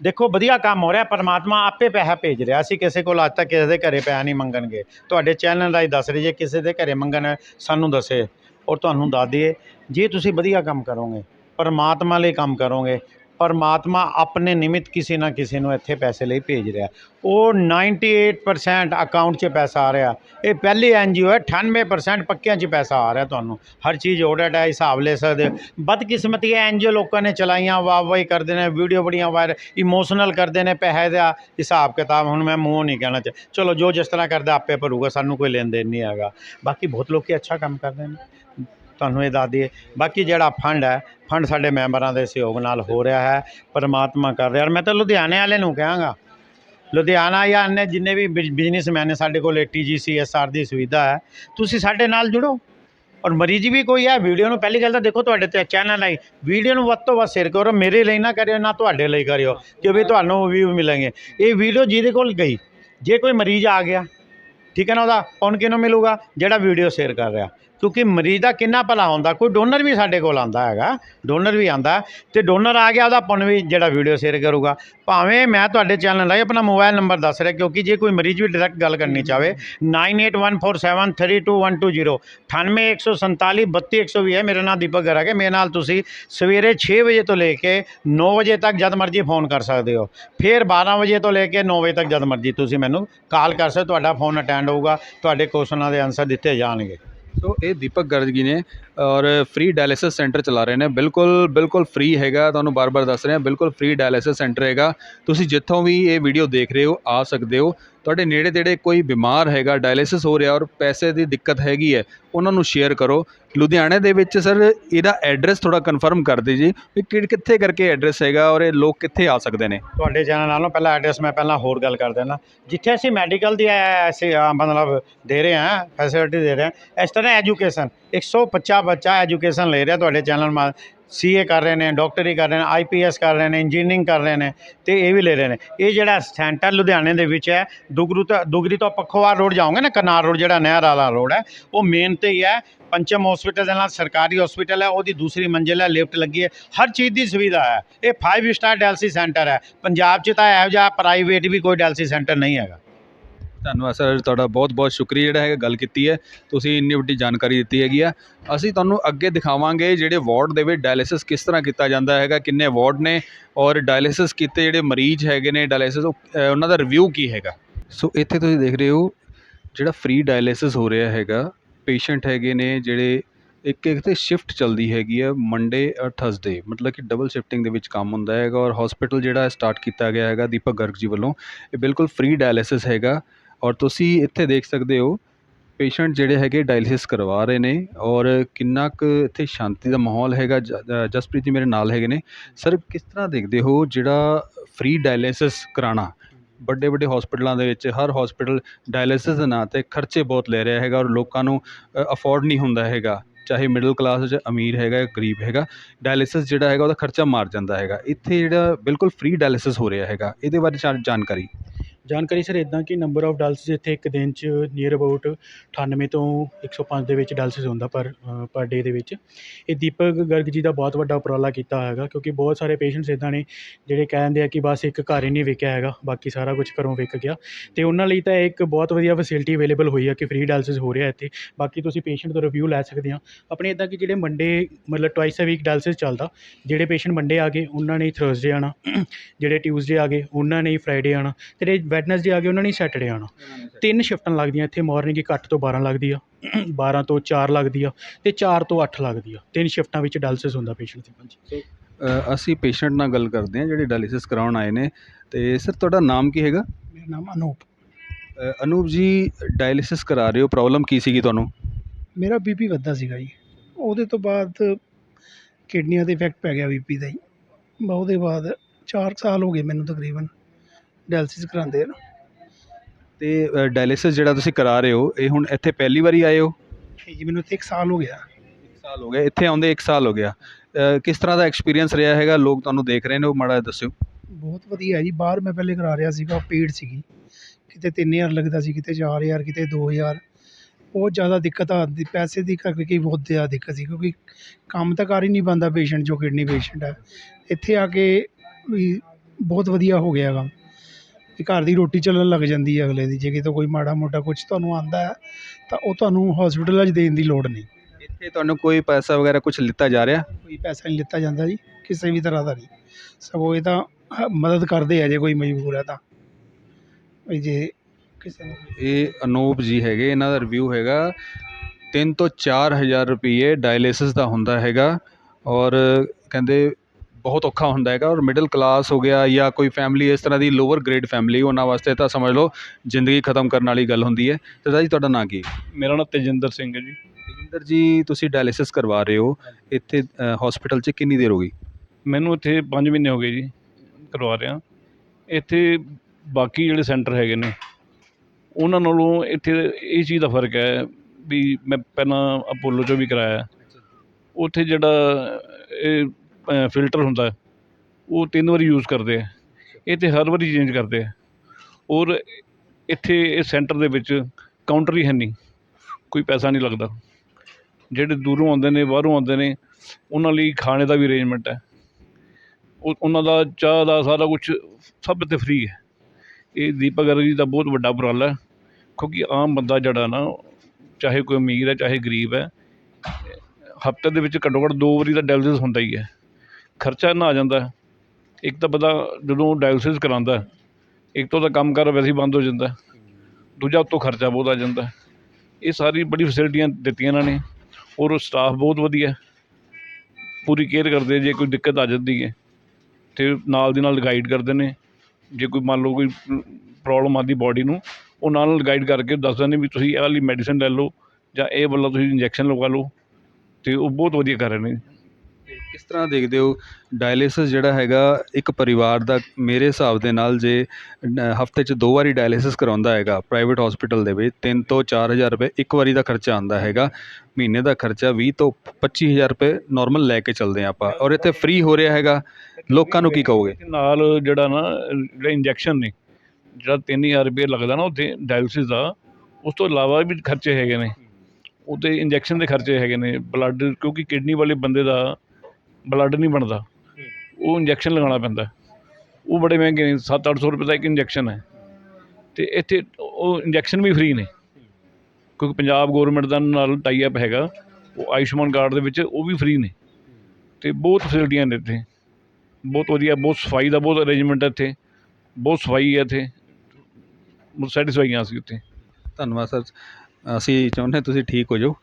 ਦੇਖੋ, ਵਧੀਆ ਕੰਮ ਹੋ ਰਿਹਾ, ਪਰਮਾਤਮਾ ਆਪੇ ਪੈਸਾ ਭੇਜ ਰਿਹਾ। ਅਸੀਂ ਕਿਸੇ ਕੋਲ ਅੱਜ ਤੱਕ ਕਿਸੇ ਦੇ ਘਰੇ ਪੈਸਾ ਨਹੀਂ ਮੰਗਣਗੇ। ਤੁਹਾਡੇ ਚੈਨਲ ਰਾਹੀਂ ਦੱਸ ਰਹੀ ਜੇ ਕਿਸੇ ਦੇ ਘਰੇ ਮੰਗਣ ਸਾਨੂੰ ਦੱਸੇ। ਔਰ ਤੁਹਾਨੂੰ ਦੱਸ ਦਈਏ ਜੇ ਤੁਸੀਂ ਵਧੀਆ ਕੰਮ ਕਰੋਗੇ, ਪਰਮਾਤਮਾ ਲਈ ਕੰਮ ਕਰੋਗੇ, ਪਰਮਾਤਮਾ ਆਪਣੇ ਨਿਮਿਤ ਕਿਸੇ ਨਾ ਕਿਸੇ ਨੂੰ ਇੱਥੇ ਪੈਸੇ ਲਈ ਭੇਜ ਰਿਹਾ। ਉਹ 98% ਅਕਾਊਂਟ 'ਚ ਪੈਸਾ ਆ ਰਿਹਾ। ਇਹ ਪਹਿਲੀ ਐਨਜੀਓ ਹੈ 98% ਪੱਕਿਆਂ 'ਚ ਪੈਸਾ ਆ ਰਿਹਾ ਤੁਹਾਨੂੰ। ਹਰ ਚੀਜ਼ ਆਡਿਟ ਹੈ, ਹਿਸਾਬ ਲੈ ਸਕਦੇ ਹੋ। ਬਦਕਿਸਮਤੀ ਐਨਜੀਓ ਲੋਕਾਂ ਨੇ ਚਲਾਈਆਂ ਵਾਹ ਵਾਹੀ ਕਰਦੇ ਨੇ ਵੀਡੀਓ ਬੜੀਆਂ ਵਾਇਰ ਇਮੋਸ਼ਨਲ ਕਰਦੇ ਨੇ ਪੈਸੇ ਦਾ। ਹਿਸਾਬ ਕਿਤਾਬ ਹੁਣ ਮੈਂ ਮੂੰਹ ਨਹੀਂ ਕਹਿਣਾ ਚਾਹ ਚਲੋ ਜੋ ਜਿਸ ਤਰ੍ਹਾਂ ਕਰਦਾ, ਆਪੇ ਭਰੂਗਾ, ਸਾਨੂੰ ਕੋਈ ਲੈਣ ਦੇਣ ਨਹੀਂ ਹੈਗਾ। ਬਾਕੀ ਬਹੁਤ ਲੋਕੀ ਅੱਛਾ ਕੰਮ ਕਰਦੇ ਨੇ। ਤੁਹਾਨੂੰ ਇਹ ਦੱਸ ਦਈਏ। ਬਾਕੀ ਜਿਹੜਾ ਫੰਡ ਹੈ, ਫੰਡ ਸਾਡੇ ਮੈਂਬਰਾਂ ਦੇ ਸਹਿਯੋਗ ਨਾਲ ਹੋ ਰਿਹਾ ਹੈ, ਪਰਮਾਤਮਾ ਕਰ ਰਿਹਾ। ਔਰ ਮੈਂ ਤਾਂ ਲੁਧਿਆਣੇ ਵਾਲੇ ਨੂੰ ਕਹਾਂਗਾ, ਲੁਧਿਆਣਾ ਜਾਂ ਅੰਨੇ ਜਿੰਨੇ ਵੀ ਬਿਜ਼ਨਸਮੈਨ ਨੇ ਸਾਡੇ ਕੋਲ ਟੀਜੀਸੀਐਸਆਰ ਦੀ ਸੁਵਿਧਾ ਹੈ, ਤੁਸੀਂ ਸਾਡੇ ਨਾਲ ਜੁੜੋ। ਔਰ ਮਰੀਜ਼ ਵੀ ਕੋਈ ਹੈ, ਵੀਡੀਓ ਨੂੰ ਪਹਿਲੀ ਗੱਲ ਤਾਂ ਦੇਖੋ ਤੁਹਾਡੇ ਤੇ ਚੈਨਲ ਆਈ ਵੀਡੀਓ ਨੂੰ ਵੱਧ ਤੋਂ ਵੱਧ ਸ਼ੇਅਰ ਕਰੋ, ਮੇਰੇ ਲਈ ਨਾ ਕਰਿਓ, ਨਾ ਤੁਹਾਡੇ ਲਈ ਕਰਿਓ, ਕਿ ਵੀ ਤੁਹਾਨੂੰ ਵੀ ਮਿਲਾਂਗੇ ਇਹ ਵੀਡੀਓ ਜਿਹਦੇ ਕੋਲ ਗਈ, ਜੇ ਕੋਈ ਮਰੀਜ਼ ਆ ਗਿਆ, ਠੀਕ ਹੈ ਨਾ ਉਹਦਾ, ਕੌਣ ਕਿਹਨੂੰ ਮਿਲੂਗਾ, ਜਿਹੜਾ ਵੀਡੀਓ ਸ਼ੇਅਰ ਕਰ ਰਿਹਾ। ਕਿਉਂਕਿ ਮਰੀਜ਼ ਦਾ ਕਿੰਨਾ ਭਲਾ ਹੁੰਦਾ, ਕੋਈ ਡੋਨਰ ਵੀ ਸਾਡੇ ਕੋਲ ਆਂਦਾ ਹੈਗਾ ਡੋਨਰ ਵੀ ਆਂਦਾ ਤੇ ਡੋਨਰ ਆ ਗਿਆ, ਉਹਦਾ ਪੁੰਨ ਵੀ ਜਿਹੜਾ ਵੀਡੀਓ ਸ਼ੇਅਰ ਕਰੂਗਾ। ਭਾਵੇਂ ਮੈਂ ਤੁਹਾਡੇ ਚੈਨਲ ਰਾਹੀਂ ਆਪਣਾ ਮੋਬਾਈਲ ਨੰਬਰ ਦੱਸ ਰਿਹਾ, ਕਿਉਂਕਿ ਜੇ ਕੋਈ ਮਰੀਜ਼ ਵੀ ਡਾਇਰੈਕਟ ਗੱਲ ਕਰਨੀ ਚਾਹਵੇ 9814732120 98147 ਹੈ, ਮੇਰਾ ਨਾਮ ਦੀਪਕ ਗਰਗ ਹੈ ਮੇਰੇ ਨਾਲ ਤੁਸੀਂ ਸਵੇਰੇ 6 ਵਜੇ ਤੋਂ ਲੈ ਕੇ 9 ਵਜੇ ਤੱਕ ਜਦ ਮਰਜ਼ੀ ਫੋਨ ਕਰ ਸਕਦੇ ਹੋ। ਫਿਰ 12 ਵਜੇ ਤੋਂ ਲੈ ਕੇ 9 ਵਜੇ ਤੱਕ ਜਦ ਮਰਜ਼ੀ ਤੁਸੀਂ ਮੈਨੂੰ ਕਾਲ ਕਰ ਸਕਦੇ ਤੁਹਾਡਾ ਫੋਨ ਅਟੈਂਡ ਹੋਊਗਾ, ਤੁਹਾਡੇ ਕੁਐਸਚਨਾਂ ਦੇ ਆਨਸਰ ਦਿੱਤੇ ਜਾਣਗੇ। ਸੋ ਇਹ ਦੀਪਕ ਗਰਗ ਜੀ ਨੇ। ਔਰ ਫ੍ਰੀ ਡਾਇਲਿਸਿਸ ਸੈਂਟਰ ਚਲਾ ਰਹੇ ਨੇ। ਬਿਲਕੁਲ ਬਿਲਕੁਲ ਫ੍ਰੀ ਹੈਗਾ, ਤੁਹਾਨੂੰ ਬਾਰ-ਬਾਰ ਦੱਸ ਰਿਹਾ, ਬਿਲਕੁਲ ਫ੍ਰੀ ਡਾਇਲਿਸਿਸ ਸੈਂਟਰ ਹੈਗਾ। ਤੁਸੀਂ ਜਿੱਥੋਂ ਵੀ ਇਹ ਵੀਡੀਓ ਦੇਖ ਰਹੇ ਹੋ, ਆ ਸਕਦੇ ਹੋ। ਤੁਹਾਡੇ ਨੇੜੇ ਤੇੜੇ ਕੋਈ ਬਿਮਾਰ ਹੈਗਾ ਡਾਇਲਿਸਿਸ ਹੋ ਰਿਹਾ ਔਰ ਪੈਸੇ ਦੀ ਦਿੱਕਤ ਹੈਗੀ ਹੈ, ਉਹਨਾਂ ਨੂੰ ਸ਼ੇਅਰ ਕਰੋ। ਲੁਧਿਆਣੇ ਦੇ ਵਿੱਚ ਸਰ ਇਹਦਾ ਐਡਰੈਸ ਥੋੜਾ ਕਨਫਰਮ ਕਰ ਦਿਓ ਜੀ ਵੀ ਕਿ ਕਿੱਥੇ ਕਰਕੇ ਐਡਰੈਸ ਹੈਗਾ ਔਰ ਇਹ ਲੋਕ ਕਿੱਥੇ ਆ ਸਕਦੇ ਨੇ। ਤੁਹਾਡੇ ਚੈਨਲ ਨਾਲੋਂ ਪਹਿਲਾਂ ਐਡਰੈਸ ਮੈਂ ਪਹਿਲਾਂ ਹੋਰ ਗੱਲ ਕਰ ਦੇਣਾ ਜਿੱਥੇ ਅਸੀਂ ਮੈਡੀਕਲ ਦੀ ਐਸੇ ਮਤਲਬ ਦੇ ਰਹੇ ਹਾਂ ਫੈਸਿਲਿਟੀ ਦੇ ਰਹੇ ਹਾਂ, ਇਸ ਤਰ੍ਹਾਂ ਐਜੂਕੇਸ਼ਨ 150 ਬੱਚਾ ਐਜੂਕੇਸ਼ਨ ਲੈ ਰਿਹਾ ਤੁਹਾਡੇ ਚੈਨਲ ਮਾ ਸੀਏ ਕਰ ਰਹੇ ਨੇ, ਡਾਕਟਰੀ ਕਰ ਰਹੇ ਨੇ ਆਈਪੀਐਸ ਕਰ ਰਹੇ ਨੇ, ਇੰਜੀਨੀਅਰਿੰਗ ਕਰ ਰਹੇ ਨੇ ਤੇ ਇਹ ਵੀ ਲੈ ਰਹੇ ਨੇ। ਇਹ ਜਿਹੜਾ ਸੈਂਟਰ ਲੁਧਿਆਣੇ ਦੇ ਵਿੱਚ ਹੈ, ਦੁਗਰੂ ਤੋਂ, ਦੁਗਰੀ ਤੋਂ ਪੱਖੋਵਾਲ ਰੋਡ ਜਾਓਗੇ ਨਾ ਕਨਾਰ ਰੋਡ ਜਿਹੜਾ ਨਹਿਰ ਵਾਲਾ ਰੋਡ ਹੈ, ਉਹ ਮੇਨ ਤੇ ਹੀ ਹੈ, ਪੰਚਮ ਹਸਪੀਟਲ ਦੇ ਨਾਲ ਸਰਕਾਰੀ ਹਸਪੀਟਲ ਹੈ, ਉਹਦੀ ਦੂਸਰੀ ਮੰਜ਼ਿਲ ਹੈ ਲਿਫਟ ਲੱਗੀ ਹੈ, ਹਰ ਚੀਜ਼ ਦੀ ਸੁਵਿਧਾ ਹੈ। ਇਹ 5 ਸਟਾਰ ਡਾਇਲਸਿਸ ਸੈਂਟਰ ਹੈ। ਪੰਜਾਬ 'ਚ ਤਾਂ ਇਹੋ ਜਿਹਾ ਪ੍ਰਾਈਵੇਟ ਵੀ ਕੋਈ ਡਾਇਲਸਿਸ ਸੈਂਟਰ ਨਹੀਂ ਹੈਗਾ। ਧੰਨਵਾਦ ਸਰ, ਤੁਹਾਡਾ ਬਹੁਤ ਬਹੁਤ ਸ਼ੁਕਰੀਆ ਜਿਹੜਾ ਹੈਗਾ ਗੱਲ ਕੀਤੀ ਹੈ। ਤੁਸੀਂ ਇੰਨੀ ਵੱਡੀ ਜਾਣਕਾਰੀ ਦਿੱਤੀ ਹੈਗੀ ਆ। ਅਸੀਂ ਤੁਹਾਨੂੰ ਅੱਗੇ ਦਿਖਾਵਾਂਗੇ ਜਿਹੜੇ ਵਾਰਡ ਦੇ ਵਿੱਚ ਡਾਇਲਿਸਿਸ ਕਿਸ ਤਰ੍ਹਾਂ ਕੀਤਾ ਜਾਂਦਾ ਹੈਗਾ, ਕਿੰਨੇ ਵਾਰਡ ਨੇ ਔਰ ਡਾਇਲਿਸਿਸ ਕੀਤੇ ਜਿਹੜੇ ਮਰੀਜ਼ ਹੈਗੇ ਨੇ ਡਾਇਲਿਸਿਸ ਉਹਨਾਂ ਦਾ ਰਿਵਿਊ ਕੀ ਹੈਗਾ? ਸੋ ਇੱਥੇ ਤੁਸੀਂ ਦੇਖ ਰਹੇ ਹੋ ਜਿਹੜਾ ਫ੍ਰੀ ਡਾਇਲਿਸਿਸ ਹੋ ਰਿਹਾ ਹੈਗਾ ਪੇਸ਼ੈਂਟ ਹੈਗੇ ਨੇ ਜਿਹੜੇ ਇੱਕ ਇੱਕ ਤੇ ਸ਼ਿਫਟ ਚੱਲਦੀ ਹੈਗੀ ਹੈ ਮੰਡੇ ਔਰ ਥਰਸਡੇ ਮਤਲਬ ਕਿ ਡਬਲ ਸ਼ਿਫਟਿੰਗ ਦੇ ਵਿੱਚ ਕੰਮ ਹੁੰਦਾ ਹੈਗਾ ਔਰ ਹਸਪੀਟਲ ਜਿਹੜਾ ਸਟਾਰਟ ਕੀਤਾ ਗਿਆ ਹੈਗਾ ਦੀਪਕ ਗਰਗ ਜੀ ਵੱਲੋਂ, ਇਹ ਬਿਲਕੁਲ ਫ੍ਰੀ ਡਾਇਲਿਸਿਸ ਹੈਗਾ। ਔਰ ਤੁਸੀਂ ਇੱਥੇ ਦੇਖ ਸਕਦੇ ਹੋ, ਪੇਸ਼ੈਂਟ ਜਿਹੜੇ ਹੈਗੇ ਡਾਇਲਿਸਿਸ ਕਰਵਾ ਰਹੇ ਨੇ ਔਰ ਕਿੰਨਾ ਕੁ ਇੱਥੇ ਸ਼ਾਂਤੀ ਦਾ ਮਾਹੌਲ ਹੈਗਾ ਜਸਪ੍ਰੀਤ ਜੀ ਮੇਰੇ ਨਾਲ ਹੈਗੇ ਨੇ। ਸਰ, ਕਿਸ ਤਰ੍ਹਾਂ ਦੇਖਦੇ ਹੋ ਜਿਹੜਾ ਫ੍ਰੀ ਡਾਇਲਿਸਿਸ ਕਰਾਉਣਾ ਵੱਡੇ ਵੱਡੇ ਹੋਸਪਿਟਲਾਂ ਦੇ ਵਿੱਚ ਹਰ ਹੋਸਪਿਟਲ ਡਾਇਲਿਸਿਸ ਦੇ ਨਾਂ ਤੇ ਖਰਚੇ ਬਹੁਤ ਲੈ ਰਿਹਾ ਹੈਗਾ ਔਰ ਲੋਕਾਂ ਨੂੰ ਅਫੋਰਡ ਨਹੀਂ ਹੁੰਦਾ ਹੈਗਾ। ਚਾਹੇ ਮਿਡਲ ਕਲਾਸ ਚ ਅਮੀਰ ਹੈਗਾ ਜਾਂ ਗਰੀਬ ਹੈਗਾ ਡਾਇਲਿਸਿਸ ਜਿਹੜਾ ਹੈਗਾ ਉਹਦਾ ਖਰਚਾ ਮਾਰ ਜਾਂਦਾ ਹੈਗਾ। ਇੱਥੇ ਜਿਹੜਾ ਬਿਲਕੁਲ ਫ੍ਰੀ ਡਾਇਲਿਸਿਸ ਹੋ ਰਿਹਾ ਹੈਗਾ, ਇਹਦੇ ਬਾਰੇ ਜਾਣ- ਜਾਣਕਾਰੀ। ਜਾਣਕਾਰੀ ਸਰ ਇੱਦਾਂ ਕਿ ਨੰਬਰ ਆਫ ਡਾਇਲਸਿਸ ਇੱਥੇ ਇੱਕ ਦਿਨ 'ਚ ਨੀਅਰ ਅਬਾਊਟ 98 ਤੋਂ 105 ਦੇ ਵਿੱਚ ਡਾਇਲਸਿਸ ਹੁੰਦਾ ਪਰ ਪਰ ਡੇ ਦੇ ਵਿੱਚ। ਇਹ ਦੀਪਕ ਗਰਗ ਜੀ ਦਾ ਬਹੁਤ ਵੱਡਾ ਉਪਰਾਲਾ ਕੀਤਾ ਹੈਗਾ ਕਿਉਂਕਿ ਬਹੁਤ ਸਾਰੇ ਪੇਸ਼ੈਂਟਸ ਇੱਦਾਂ ਨੇ ਜਿਹੜੇ ਕਹਿ ਦਿੰਦੇ ਆ ਕਿ ਬਸ ਇੱਕ ਘਰ ਹੀ ਨਹੀਂ ਵਿਕਿਆ ਹੈਗਾ, ਬਾਕੀ ਸਾਰਾ ਕੁਝ ਘਰੋਂ ਵਿਕ ਗਿਆ। ਅਤੇ ਉਹਨਾਂ ਲਈ ਤਾਂ ਇਹ ਇੱਕ ਬਹੁਤ ਵਧੀਆ ਫੈਸਿਲਿਟੀ ਅਵੇਲੇਬਲ ਹੋਈ ਆ ਕਿ ਫ੍ਰੀ ਡਾਇਲਸਿਸ ਹੋ ਰਿਹਾ ਇੱਥੇ। ਬਾਕੀ ਤੁਸੀਂ ਪੇਸ਼ੈਂਟ ਦਾ ਰਿਵਿਊ ਲੈ ਸਕਦੇ ਆ। ਆਪਣੇ ਇੱਦਾਂ ਕਿ ਜਿਹੜੇ ਮੰਡੇ ਮਤਲਬ ਟਵਾਈਸ ਅ ਵੀਕ ਡਾਇਲਸਿਸ ਚੱਲਦਾ, ਜਿਹੜੇ ਪੇਸ਼ੈਂਟ ਮੰਡੇ ਆ ਗਏ, ਉਹਨਾਂ ਨੇ ਥਰਸਡੇ ਆਉਣਾ, ਜਿਹੜੇ ਟਿਊਜ਼ਡੇ ਆ ਗਏ, ਉਹਨਾਂ ਨੇ ਫਰਾਈਡੇ ਆਉਣਾ। ਅਤੇ ਜਿਹੜੇ ਵੈਡਨਸਡੇ ਆ ਗਏ ਉਹਨਾਂ ਨੇ ਸੈਟਰਡੇ ਆਣਾ ਤਿੰਨ ਸ਼ਿਫਟਾਂ ਲੱਗਦੀਆਂ ਇੱਥੇ ਮਾਰਨਿੰਗ ਇੱਕ 8 ਤੋਂ 12 ਲੱਗਦੀ ਆ 12 ਤੋਂ 4 ਲੱਗਦੀ ਆ ਤੇ 4 ਤੋਂ 8 ਲੱਗਦੀ ਆ। ਤਿੰਨ ਸ਼ਿਫਟਾਂ ਵਿੱਚ ਡਾਇਲਸਿਸ ਹੁੰਦਾ ਪੇਸ਼ੈਂਟ ਦੀ ਹਾਂਜੀ ਅਸੀਂ ਪੇਸ਼ੈਂਟ ਨਾਲ ਗੱਲ ਕਰਦੇ ਹਾਂ ਜਿਹੜੇ ਡਾਇਲਿਸਿਸ ਕਰਾਉਣ ਆਏ ਨੇ। ਤੇ ਸਰ ਤੁਹਾਡਾ ਨਾਮ ਕੀ ਹੈਗਾ? ਮੇਰਾ ਨਾਮ ਅਨੂਪ। ਅਨੂਪ ਜੀ ਡਾਇਲਿਸਿਸ ਕਰਾ ਰਹੇ ਹੋ ਪ੍ਰੋਬਲਮ ਕੀ ਸੀਗੀ ਤੁਹਾਨੂੰ? ਮੇਰਾ ਬੀਪੀ ਵੱਧਦਾ ਸੀਗਾ ਜੀ। ਉਹਦੇ ਤੋਂ ਬਾਅਦ ਕਿਡਨੀਆਂ ਤੇ ਇਫੈਕਟ ਪੈ ਗਿਆ ਬੀਪੀ ਦਾ ਜੀ। ਉਹਦੇ ਬਾਅਦ 4 ਸਾਲ ਹੋ ਗਏ ਮੈਨੂੰ ਤਕਰੀਬਨ। ਡਾਇਲਸਿਸ ਕਰਾਉਂਦੇ ਆ ਤੇ ਡਾਇਲਿਸਿਸ ਜਿਹੜਾ ਤੁਸੀਂ ਕਰਾ ਰਹੇ ਹੋ ਇਹ ਹੁਣ ਇੱਥੇ ਪਹਿਲੀ ਵਾਰੀ ਆਏ ਹੋ? ਜੀ ਮੈਨੂੰ ਤੇ 1 ਸਾਲ ਹੋ ਗਿਆ। 1 ਸਾਲ ਹੋ ਗਿਆ। ਇੱਥੇ ਆਉਂਦੇ 1 ਸਾਲ ਹੋ ਗਿਆ। ਕਿਸ ਤਰ੍ਹਾਂ ਦਾ ਐਕਸਪੀਰੀਅੰਸ ਰਿਹਾ ਹੈਗਾ? ਲੋਕ ਤੁਹਾਨੂੰ ਦੇਖ ਰਹੇ ਨੇ ਉਹ ਮਾੜਾ ਦੱਸਿਓ। ਬਹੁਤ ਵਧੀਆ ਜੀ। ਬਾਹਰ ਮੈਂ ਪਹਿਲੇ ਕਰਾ ਰਿਹਾ ਸੀਗਾ ਪੇਡ ਸੀਗੀ। ਕਿਤੇ 3000 ਲੱਗਦਾ ਸੀ ਕਿਤੇ 4000 ਕਿਤੇ 2000 ਬਹੁਤ ਜ਼ਿਆਦਾ ਦਿੱਕਤ ਆਉਂਦੀ ਪੈਸੇ ਦੀ ਕਰਕੇ ਬਹੁਤ ਜ਼ਿਆਦਾ ਦਿੱਕਤ ਸੀ ਕਿਉਂਕਿ ਕੰਮ ਤਾਂ ਕਰ ਹੀ ਨਹੀਂ ਪਾਉਂਦਾ ਪੇਸ਼ੈਂਟ ਜੋ ਕਿਡਨੀ ਪੇਸ਼ੈਂਟ ਹੈ ਇੱਥੇ ਆ ਕੇ ਵੀ ਬਹੁਤ ਵਧੀਆ ਹੋ ਗਿਆ ਕੰਮ। ਕਿ ਘਰ ਦੀ ਰੋਟੀ ਚੱਲਣ ਲੱਗ ਜਾਂਦੀ ਹੈ ਅਗਲੇ ਦੀ ਜੇ ਕਿਤੇ ਕੋਈ ਮਾੜਾ ਮੋਟਾ ਕੁਝ ਤੁਹਾਨੂੰ ਆਂਦਾ ਹੈ ਤਾਂ ਉਹ ਤੁਹਾਨੂੰ ਹਸਪੀਟਲ 'ਚ ਦੇਣ ਦੀ ਲੋੜ ਨਹੀਂ। ਇੱਥੇ ਤੁਹਾਨੂੰ ਕੋਈ ਪੈਸਾ ਵਗੈਰਾ ਕੁਝ ਲਿੱਤਾ ਜਾ ਰਿਹਾ? ਕੋਈ ਪੈਸਾ ਨਹੀਂ ਲਿੱਤਾ ਜਾਂਦਾ ਜੀ ਕਿਸੇ ਵੀ ਤਰ੍ਹਾਂ ਦਾ ਨਹੀਂ। ਸਗੋਂ ਇਹ ਤਾਂ ਹ- ਮਦਦ ਕਰਦੇ ਆ ਜੇ ਕੋਈ ਮਜਬੂਰ ਹੈ ਤਾਂ। ਵੀ ਜੇ ਕਿਸੇ ਨੂੰ ਇਹ ਅਨੂਪ ਜੀ ਹੈਗੇ ਇਹਨਾਂ ਦਾ ਰਿਵਿਊ ਹੈਗਾ 3 ਤੋਂ 4000 ਰੁਪਏ ਡਾਇਲਿਸਿਸ ਦਾ ਹੁੰਦਾ ਹੈਗਾ ਔਰ ਕਹਿੰਦੇ ਬਹੁਤ ਔਖਾ ਹੁੰਦਾ ਹੈਗਾ ਔਰ ਮਿਡਲ ਕਲਾਸ ਹੋ ਗਿਆ ਜਾਂ ਕੋਈ ਫੈਮਿਲੀ ਇਸ ਤਰ੍ਹਾਂ ਦੀ ਲੋਅਰ ਗ੍ਰੇਡ ਫੈਮਿਲੀ ਉਹਨਾਂ ਵਾਸਤੇ ਤਾਂ ਸਮਝ ਲਓ ਜ਼ਿੰਦਗੀ ਖਤਮ ਕਰਨ ਵਾਲੀ ਗੱਲ ਹੁੰਦੀ ਹੈ। ਤੇ ਜੀ ਤੁਹਾਡਾ ਨਾਂ ਕੀ ਮੇਰਾ ਨਾਮ ਤੇਜਿੰਦਰ ਸਿੰਘ ਹੈ ਜੀ। ਤੇਜਿੰਦਰ ਜੀ ਤੁਸੀਂ ਡਾਇਲਿਸਿਸ ਕਰਵਾ ਰਹੇ ਹੋ। ਇੱਥੇ ਹਸਪੀਟਲ 'ਚ ਕਿੰਨੀ ਦੇਰ ਹੋ ਗਈ? ਮੈਨੂੰ ਇੱਥੇ 5 ਮਹੀਨੇ ਹੋ ਗਏ ਜੀ ਕਰਵਾ ਰਿਹਾ। ਇੱਥੇ ਬਾਕੀ ਜਿਹੜੇ ਸੈਂਟਰ ਹੈਗੇ ਨੇ ਉਹਨਾਂ ਨਾਲੋਂ ਇੱਥੇ ਇਹ ਚੀਜ਼ ਦਾ ਫ਼ਰਕ ਹੈ ਵੀ ਮੈਂ ਪਹਿਲਾਂ ਅਪੋਲੋ 'ਚੋਂ ਵੀ ਕਰਾਇਆ। ਉੱਥੇ ਜਿਹੜਾ ਇਹ ਫਿਲਟਰ ਹੁੰਦਾ ਉਹ ਤਿੰਨ ਵਾਰੀ ਯੂਜ਼ ਕਰਦੇ ਹੈ। ਇਹ ਤਾਂ ਹਰ ਵਾਰੀ ਚੇਂਜ ਕਰਦੇ ਹੈ। ਔਰ ਇੱਥੇ ਇਹ ਸੈਂਟਰ ਦੇ ਵਿੱਚ ਕਾਊਂਟਰ ਹੀ ਹੈ ਨਹੀਂ, ਕੋਈ ਪੈਸਾ ਨਹੀਂ ਲੱਗਦਾ। ਜਿਹੜੇ ਦੂਰੋਂ ਆਉਂਦੇ ਨੇ, ਬਾਹਰੋਂ ਆਉਂਦੇ ਨੇ, ਉਹਨਾਂ ਲਈ ਖਾਣੇ ਦਾ ਵੀ ਅਰੇਂਜਮੈਂਟ ਹੈ। ਉਹ, ਉਹਨਾਂ ਦਾ ਚਾਹ ਦਾ ਸਾਰਾ ਕੁਛ ਸਭ ਇੱਥੇ ਫ੍ਰੀ ਹੈ। ਇਹ ਦੀਪਕ ਗਰਗ ਦਾ ਬਹੁਤ ਵੱਡਾ ਉਪਰਾਲਾ ਹੈ, ਕਿਉਂਕਿ ਆਮ ਬੰਦਾ ਜਿਹੜਾ ਨਾ, ਚਾਹੇ ਕੋਈ ਅਮੀਰ ਹੈ, ਚਾਹੇ ਗਰੀਬ ਹੈ, ਹਫ਼ਤੇ ਦੇ ਵਿੱਚ ਘੱਟੋ ਘੱਟ ਦੋ ਵਾਰੀ ਤਾਂ ਡਾਇਲਿਸਿਸ ਹੁੰਦਾ ਹੀ ਹੈ। ਖਰਚਾ ਇੰਨਾ ਆ ਜਾਂਦਾ ਇੱਕ ਤਾਂ ਬੰਦਾ ਜਦੋਂ ਡਾਇਲਿਸਿਸ ਕਰਾਉਂਦਾ ਇੱਕ ਤਾਂ ਉਹਦਾ ਕੰਮ ਕਾਰ ਵੈਸੇ ਹੀ ਬੰਦ ਹੋ ਜਾਂਦਾ ਦੂਜਾ ਉੱਤੋਂ ਖਰਚਾ ਬਹੁਤ ਆ ਜਾਂਦਾ ਇਹ ਸਾਰੀ ਬੜੀ ਫੈਸਿਲਿਟੀਆਂ ਦਿੱਤੀਆਂ ਇਹਨਾਂ ਨੇ ਔਰ ਸਟਾਫ ਬਹੁਤ ਵਧੀਆ ਪੂਰੀ ਕੇਅਰ ਕਰਦੇ ਜੇ ਕੋਈ ਦਿੱਕਤ ਆ ਜਾਂਦੀ ਹੈ ਅਤੇ ਨਾਲ ਦੀ ਨਾਲ ਗਾਈਡ ਕਰਦੇ ਨੇ। ਜੇ ਕੋਈ ਮੰਨ ਲਓ ਕੋਈ ਪ੍ਰੋਬਲਮ ਆਉਂਦੀ ਬੋਡੀ ਨੂੰ, ਉਹ ਨਾਲ ਨਾਲ ਗਾਈਡ ਕਰਕੇ ਦੱਸ ਦਿੰਦੇ ਵੀ ਤੁਸੀਂ ਇਹ ਵਾਲੀ ਮੈਡੀਸਨ ਲੈ ਲਓ ਜਾਂ ਇਹ ਵਾਲਾ ਤੁਸੀਂ ਇੰਜੈਕਸ਼ਨ ਲਗਾ ਲਓ ਅਤੇ ਉਹ ਬਹੁਤ ਵਧੀਆ ਕਰ ਰਹੇ ਨੇ। ਤੇ ਕਿਸ ਤਰ੍ਹਾਂ ਦੇਖਦੇ ਹੋ ਡਾਇਲਿਸਿਸ ਜਿਹੜਾ ਹੈਗਾ ਇੱਕ ਪਰਿਵਾਰ ਦਾ ਮੇਰੇ ਹਿਸਾਬ ਦੇ ਨਾਲ ਜੇ ਹਫ਼ਤੇ 'ਚ ਦੋ ਵਾਰੀ ਡਾਇਲਿਸਿਸ ਕਰਵਾਉਂਦਾ ਹੈਗਾ ਪ੍ਰਾਈਵੇਟ ਹੋਸਪਿਟਲ ਦੇ ਵਿੱਚ, ਤਿੰਨ ਤੋਂ ਚਾਰ ਹਜ਼ਾਰ ਰੁਪਏ ਇੱਕ ਵਾਰੀ ਦਾ ਖਰਚਾ ਆਉਂਦਾ ਹੈਗਾ, ਮਹੀਨੇ ਦਾ ਖਰਚਾ ਵੀਹ ਤੋਂ ਪੱਚੀ ਹਜ਼ਾਰ ਰੁਪਏ ਨੋਰਮਲ ਲੈ ਕੇ ਚੱਲਦੇ ਹਾਂ ਆਪਾਂ ਔਰ ਇੱਥੇ ਫ੍ਰੀ ਹੋ ਰਿਹਾ ਹੈਗਾ, ਲੋਕਾਂ ਨੂੰ ਕੀ ਕਹੋਗੇ? ਨਾਲ ਜਿਹੜਾ ਨਾ, ਜਿਹੜਾ ਇੰਜੈਕਸ਼ਨ ਨੇ, ਜਿਹੜਾ 3000 ਰੁਪਏ ਲੱਗਦਾ ਨਾ ਉੱਥੇ ਡਾਇਲਿਸਿਸ ਦਾ, ਉਸ ਤੋਂ ਇਲਾਵਾ ਵੀ ਖਰਚੇ ਹੈਗੇ ਨੇ। ਉਹਦੇ ਇੰਜੈਕਸ਼ਨ ਦੇ ਖਰਚੇ ਹੈਗੇ ਨੇ ਬਲੱਡ ਕਿਉਂਕਿ ਕਿਡਨੀ ਵਾਲੇ ਬੰਦੇ ਦਾ ਬਲੱਡ ਨਹੀਂ ਬਣਦਾ। ਉਹ ਇੰਜੈਕਸ਼ਨ ਲਗਾਉਣਾ ਪੈਂਦਾ। ਉਹ ਬੜੇ ਮਹਿੰਗੇ ਨੇ 7-800 ਰੁਪਏ ਦਾ ਇੱਕ ਇੰਜੈਕਸ਼ਨ ਹੈ। ਤੇ ਇੱਥੇ ਉਹ ਇੰਜੈਕਸ਼ਨ ਵੀ ਫ੍ਰੀ ਨੇ। ਕਿਉਂਕਿ ਪੰਜਾਬ ਗਵਰਨਮੈਂਟ ਦਾ ਨਾਲ ਟਾਈ ਅਪ ਹੈਗਾ। ਉਹ ਆਯੁਸ਼ਮਾਨ ਕਾਰਡ ਦੇ ਵਿੱਚ ਉਹ ਵੀ ਫ੍ਰੀ ਨੇ। ਤੇ ਬਹੁਤ ਫੈਸਿਲਿਟੀਆਂ ਨੇ ਇੱਥੇ। ਬਹੁਤ ਵਧੀਆ ਬਹੁਤ ਸਫ਼ਾਈ ਦਾ ਬਹੁਤ ਅਰੇਂਜਮੈਂਟ ਹੈ ਇੱਥੇ। ਬਹੁਤ ਸਫ਼ਾਈ ਹੈ ਇੱਥੇ। ਬਹੁਤ ਸੈਟੀਸਫਾਈ ਹਾਂ ਅਸੀਂ ਉੱਥੇ। ਧੰਨਵਾਦ ਸਰ। ਅਸੀਂ ਚਾਹੁੰਦੇ ਤੁਸੀਂ ਠੀਕ ਹੋ ਜਾਓ।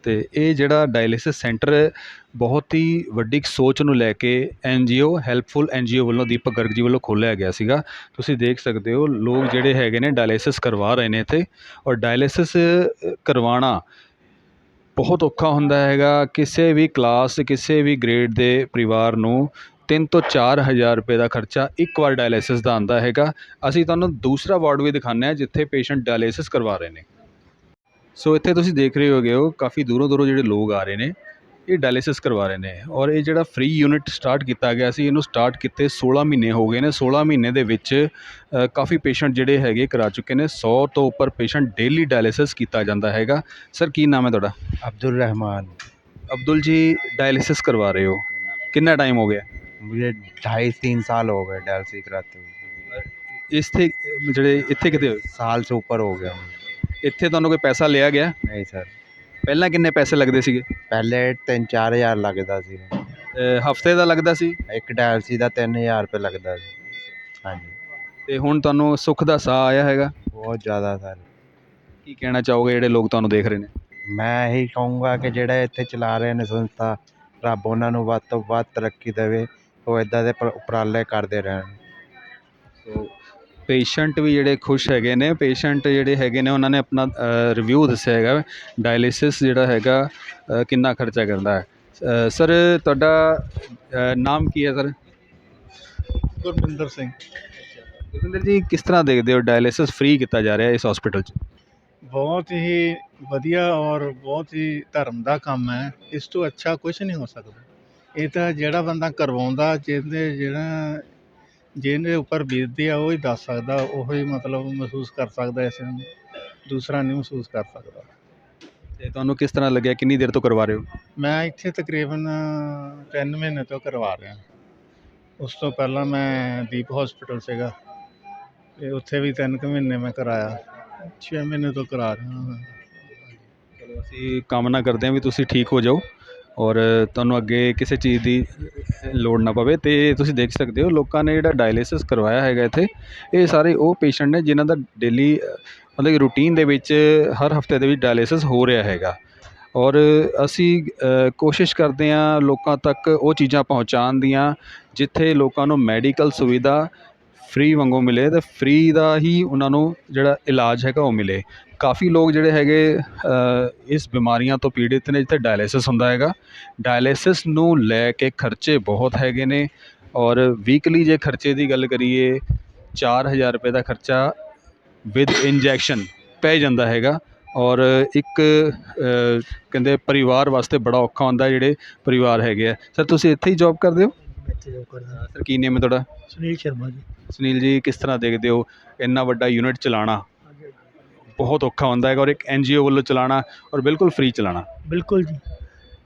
ਅਤੇ ਇਹ ਜਿਹੜਾ ਡਾਇਲਿਸਿਸ ਸੈਂਟਰ ਬਹੁਤ ਹੀ ਵੱਡੀ ਸੋਚ ਨੂੰ ਲੈ ਕੇ ਐਨਜੀਓ ਹੈਲਪਫੁਲ ਓ ਵੱਲੋਂ ਦੀਪਕ ਗਰਗ ਜੀ ਵੱਲੋਂ ਖੋਲ੍ਹਿਆ ਗਿਆ ਸੀਗਾ। ਤੁਸੀਂ ਦੇਖ ਸਕਦੇ ਹੋ, ਲੋਕ ਜਿਹੜੇ ਹੈਗੇ ਨੇ ਡਾਇਲਿਸਿਸ ਕਰਵਾ ਰਹੇ ਨੇ ਇੱਥੇ ਔਰ ਡਾਇਲਿਸਿਸ ਕਰਵਾਉਣਾ ਬਹੁਤ ਔਖਾ ਹੁੰਦਾ ਹੈਗਾ। ਕਿਸੇ ਵੀ ਕਲਾਸ ਕਿਸੇ ਵੀ ਗ੍ਰੇਡ ਦੇ ਪਰਿਵਾਰ ਨੂੰ ਤਿੰਨ ਤੋਂ ਚਾਰ ਹਜ਼ਾਰ ਰੁਪਏ ਦਾ ਖਰਚਾ ਇੱਕ ਵਾਰ ਡਾਇਲਿਸਿਸ ਦਾ ਆਉਂਦਾ ਹੈਗਾ। ਅਸੀਂ ਤੁਹਾਨੂੰ ਦੂਸਰਾ ਵਾਰਡ ਵੀ ਦਿਖਾਉਂਦੇ ਹਾਂ, ਜਿੱਥੇ ਪੇਸ਼ੈਂਟ ਡਾਇਲਿਸਿਸ ਕਰਵਾ ਰਹੇ ਨੇ। ਸੋ ਇੱਥੇ ਤੁਸੀਂ ਦੇਖ ਰਹੇ ਹੋਗੇ ਹੋ ਕਾਫੀ ਦੂਰੋਂ ਦੂਰੋਂ ਜਿਹੜੇ ਲੋਕ ਆ ਰਹੇ ਨੇ ਇਹ ਡਾਇਲਿਸਿਸ ਕਰਵਾ ਰਹੇ ਨੇ ਔਰ ਇਹ ਜਿਹੜਾ ਫ੍ਰੀ ਯੂਨਿਟ ਸਟਾਰਟ ਕੀਤਾ ਗਿਆ ਸੀ ਇਹਨੂੰ ਸਟਾਰਟ ਕੀਤੇ 16 ਮਹੀਨੇ ਹੋ ਗਏ ਨੇ 16 ਮਹੀਨੇ ਦੇ ਵਿੱਚ ਅ, ਕਾਫੀ ਪੇਸ਼ੈਂਟ ਜਿਹੜੇ ਹੈਗੇ ਕਰਾ ਚੁੱਕੇ ਨੇ 100 ਤੋਂ ਉੱਪਰ ਪੇਸ਼ੈਂਟ ਡੇਲੀ ਡਾਇਲਿਸਿਸ ਕੀਤਾ ਜਾਂਦਾ ਹੈਗਾ ਸਰ ਕੀ ਨਾਮ ਹੈ ਤੁਹਾਡਾ अब्दुल रहमान ਅਬਦੁਲ ਜੀ ਡਾਇਲਿਸਿਸ ਕਰਵਾ ਰਹੇ ਹੋ ਕਿੰਨਾ ਟਾਈਮ ਹੋ ਗਿਆ मुझे ढाई तीन साल हो गए डायलिसिस कराते हुए ਇੱਥੇ ਜਿਹੜੇ ਇੱਥੇ ਕਿਤੇ ਹੋਏ? साल से ऊपर हो गया मुझे ਇੱਥੇ ਤੁਹਾਨੂੰ ਕੋਈ ਪੈਸਾ ਲਿਆ ਗਿਆ? ਨਹੀਂ ਸਰ। ਪਹਿਲਾਂ ਕਿੰਨੇ ਪੈਸੇ ਲੱਗਦੇ ਸੀਗੇ? ਪਹਿਲੇ 3-4000 ਲੱਗਦਾ ਸੀ। ਹਫ਼ਤੇ ਦਾ ਲੱਗਦਾ ਸੀ? ਇੱਕ ਡਾਇਲਸੀ ਦਾ 3000 ਰੁਪਏ ਲੱਗਦਾ ਸੀ। ਹਾਂਜੀ। ਤੇ ਹੁਣ ਤੁਹਾਨੂੰ ਸੁੱਖ ਦਾ ਸਾਹ ਆਇਆ ਹੈਗਾ? ਬਹੁਤ ਜ਼ਿਆਦਾ ਸਰ। ਕੀ ਕਹਿਣਾ ਚਾਹੋਗੇ ਜਿਹੜੇ ਲੋਕ ਤੁਹਾਨੂੰ ਦੇਖ ਰਹੇ ਨੇ? ਮੈਂ ਇਹੀ ਕਹੂੰਗਾ ਕਿ ਜਿਹੜੇ ਇੱਥੇ ਚਲਾ ਰਹੇ ਨੇ ਸੰਸਥਾ ਰੱਬ ਉਹਨਾਂ ਨੂੰ ਵੱਧ ਤੋਂ ਵੱਧ ਤਰੱਕੀ ਦੇਵੇ ਉਹ ਇਦਾਂ ਦੇ ਉਪਰਾਲੇ ਕਰਦੇ ਰਹਿਣ। ਸੋ ਪੇਸ਼ੈਂਟ ਵੀ ਜਿਹੜੇ ਖੁਸ਼ ਹੈਗੇ ਨੇ ਪੇਸ਼ੈਂਟ ਜਿਹੜੇ ਹੈਗੇ ਨੇ ਉਹਨਾਂ ਨੇ ਆਪਣਾ ਰਿਵਿਊ ਦੱਸਿਆ ਹੈਗਾ ਡਾਇਲਿਸਿਸ ਜਿਹੜਾ ਹੈਗਾ ਕਿੰਨਾ ਖਰਚਾ ਕਰਦਾ ਹੈ। ਸਰ ਤੁਹਾਡਾ ਨਾਮ ਕੀ ਹੈ ਸਰ? ਗੁਰਮਿੰਦਰ ਸਿੰਘ। ਜਸਵਿੰਦਰ ਜੀ ਕਿਸ ਤਰ੍ਹਾਂ ਦੇਖਦੇ ਹੋ ਡਾਇਲਿਸਿਸ ਫ੍ਰੀ ਕੀਤਾ ਜਾ ਰਿਹਾ ਇਸ ਹਸਪੀਟਲ 'ਚ? ਬਹੁਤ ਹੀ ਵਧੀਆ ਔਰ ਬਹੁਤ ਹੀ ਧਰਮ ਦਾ ਕੰਮ ਹੈ। ਇਸ ਤੋਂ ਅੱਛਾ ਕੁਝ ਨਹੀਂ ਹੋ ਸਕਦਾ। ਇਹ ਤਾਂ ਜਿਹੜਾ ਬੰਦਾ ਕਰਵਾਉਂਦਾ ਜਿਹਦੇ ਜਿਹੜਾ ਜਿਹਦੇ ਉੱਪਰ ਬੀਤਦੀ ਆ ਉਹ ਹੀ ਦੱਸ ਸਕਦਾ ਉਹ ਹੀ ਮਤਲਬ ਮਹਿਸੂਸ ਕਰ ਸਕਦਾ ਇਸ ਨੂੰ ਦੂਸਰਾ ਨਹੀਂ ਮਹਿਸੂਸ ਕਰ ਸਕਦਾ। ਤੇ ਤੁਹਾਨੂੰ ਕਿਸ ਤਰ੍ਹਾਂ ਲੱਗਿਆ? ਕਿੰਨੀ ਦੇਰ ਤੋਂ ਕਰਵਾ ਰਹੇ ਹੋ? ਮੈਂ ਇੱਥੇ ਤਕਰੀਬਨ 3 ਮਹੀਨੇ ਤੋਂ ਕਰਵਾ ਰਿਹਾ। ਉਸ ਤੋਂ ਪਹਿਲਾਂ ਮੈਂ ਦੀਪ ਹਸਪੀਟਲ ਸੀਗਾ ਤੇ ਉੱਥੇ ਵੀ 3 ਕੁ ਮਹੀਨੇ ਮੈਂ ਕਰਾਇਆ। 6 ਮਹੀਨੇ ਤੋਂ ਕਰਾ ਰਿਹਾ ਹਾਂ ਚਲੋ ਅਸੀਂ ਕਾਮਨਾ ਕਰਦੇ ਹਾਂ ਵੀ ਤੁਸੀਂ ਠੀਕ ਹੋ ਜਾਓ। ਔਰ ਤੁਹਾਨੂੰ ਅੱਗੇ ਕਿਸੇ ਚੀਜ਼ ਦੀ ਲੋੜ ਨਾ ਪਵੇ ਅਤੇ ਤੁਸੀਂ ਦੇਖ ਸਕਦੇ ਹੋ ਲੋਕਾਂ ਨੇ ਜਿਹੜਾ ਡਾਇਲਿਸਿਸ ਕਰਵਾਇਆ ਹੈਗਾ ਇੱਥੇ, ਇਹ ਸਾਰੇ ਉਹ ਪੇਸ਼ੈਂਟ ਨੇ ਜਿਨ੍ਹਾਂ ਦਾ ਡੇਲੀ ਮਤਲਬ ਕਿ ਰੂਟੀਨ ਦੇ ਵਿੱਚ ਹਰ ਹਫ਼ਤੇ ਦੇ ਵਿੱਚ ਡਾਇਲਿਸਿਸ ਹੋ ਰਿਹਾ ਹੈਗਾ। ਔਰ ਅਸੀਂ ਕੋਸ਼ਿਸ਼ ਕਰਦੇ ਹਾਂ ਲੋਕਾਂ ਤੱਕ ਉਹ ਚੀਜ਼ਾਂ ਪਹੁੰਚਾਉਣ ਦੀਆਂ, ਜਿੱਥੇ ਲੋਕਾਂ ਨੂੰ ਮੈਡੀਕਲ ਸੁਵਿਧਾ ਫ੍ਰੀ ਵਾਂਗੂ ਮਿਲੇ ਅਤੇ ਫ੍ਰੀ ਦਾ ਹੀ ਉਹਨਾਂ ਨੂੰ ਜਿਹੜਾ ਇਲਾਜ ਹੈਗਾ ਉਹ ਮਿਲੇ। ਕਾਫੀ ਲੋਕ ਜਿਹੜੇ ਹੈਗੇ ਇਸ ਬਿਮਾਰੀਆਂ ਤੋਂ ਪੀੜਿਤ ਨੇ ਜਿੱਥੇ ਡਾਇਲਿਸਿਸ ਹੁੰਦਾ ਹੈਗਾ। ਡਾਇਲਿਸਿਸ ਨੂੰ ਲੈ ਕੇ ਖਰਚੇ ਬਹੁਤ ਹੈਗੇ ਨੇ ਔਰ ਵੀਕਲੀ ਜੇ ਖਰਚੇ ਦੀ ਗੱਲ ਕਰੀਏ 4000 ਰੁਪਏ ਦਾ ਖਰਚਾ ਵਿਦ ਇੰਜੈਕਸ਼ਨ ਪੈ ਜਾਂਦਾ ਹੈਗਾ ਔਰ ਇੱਕ ਕਹਿੰਦੇ ਪਰਿਵਾਰ ਵਾਸਤੇ ਬੜਾ ਔਖਾ ਹੁੰਦਾ ਜਿਹੜੇ ਪਰਿਵਾਰ ਹੈਗੇ ਆ। ਸਰ ਤੁਸੀਂ ਇੱਥੇ ਹੀ ਜੌਬ ਕਰਦੇ ਹੋ? ਇੱਥੇ ਜੋ ਕਰਦਾ। ਸਰ ਕੀ ਨੇਮ ਹੈ ਤੁਹਾਡਾ? ਸੁਨੀਲ ਸ਼ਰਮਾ ਜੀ। ਸੁਨੀਲ ਜੀ ਕਿਸ ਤਰ੍ਹਾਂ ਦੇਖਦੇ ਹੋ? ਇੰਨਾ ਵੱਡਾ ਯੂਨਿਟ ਚਲਾਉਣਾ ਬਹੁਤ ਔਖਾ ਹੁੰਦਾ ਹੈਗਾ ਔਰ ਇੱਕ ਐਨਜੀਓ ਵੱਲੋਂ ਚਲਾਉਣਾ ਔਰ ਬਿਲਕੁਲ ਫ੍ਰੀ ਚਲਾਉਣਾ ਬਿਲਕੁਲ ਜੀ।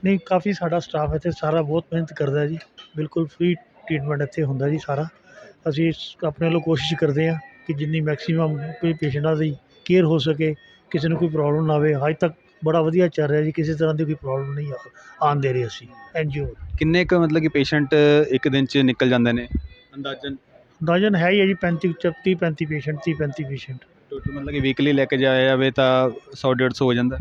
ਨਹੀਂ ਕਾਫੀ ਸਾਡਾ ਸਟਾਫ ਇੱਥੇ ਸਾਰਾ ਬਹੁਤ ਮਿਹਨਤ ਕਰਦਾ ਹੈ ਜੀ। ਬਿਲਕੁਲ ਫ੍ਰੀ ਟ੍ਰੀਟਮੈਂਟ ਇੱਥੇ ਹੁੰਦਾ ਜੀ ਸਾਰਾ। ਅਸੀਂ ਆਪਣੇ ਵੱਲੋਂ ਕੋਸ਼ਿਸ਼ ਕਰਦੇ ਹਾਂ ਕਿ ਜਿੰਨੀ ਮੈਕਸਿਮਮ ਕੋਈ ਪੇਸ਼ੈਂਟਾਂ ਦੀ ਕੇਅਰ ਹੋ ਸਕੇ ਕਿਸੇ ਨੂੰ ਕੋਈ ਪ੍ਰੋਬਲਮ ਨਾ ਆਵੇ। ਅੱਜ ਤੱਕ ਬੜਾ ਵਧੀਆ ਚੱਲ ਰਿਹਾ ਜੀ ਕਿਸੇ ਤਰ੍ਹਾਂ ਦੀ ਕੋਈ ਪ੍ਰੋਬਲਮ ਨਹੀਂ ਆ- ਆਉਣ ਦੇ ਰਹੀ ਅਸੀਂ ਐਨਜੀਓ ਕਿੰਨੇ ਕੁ ਮਤਲਬ ਕਿ ਪੇਸ਼ੈਂਟ ਇੱਕ ਦਿਨ 'ਚ ਨਿਕਲ ਜਾਂਦੇ ਨੇ? ਅੰਦਾਜ਼ਨ? ਅੰਦਾਜ਼ਨ ਹੈ ਹੀ ਹੈ ਜੀ 35 30 35 ਪੇਸ਼ੈਂਟ 30 35 ਪੇਸ਼ੈਂਟ ਟੋਟਲ ਮਤਲਬ ਕਿ ਵੀਕਲੀ ਲੈ ਕੇ ਜਾਇਆ ਜਾਵੇ ਤਾਂ 100 150 ਹੋ ਜਾਂਦਾ?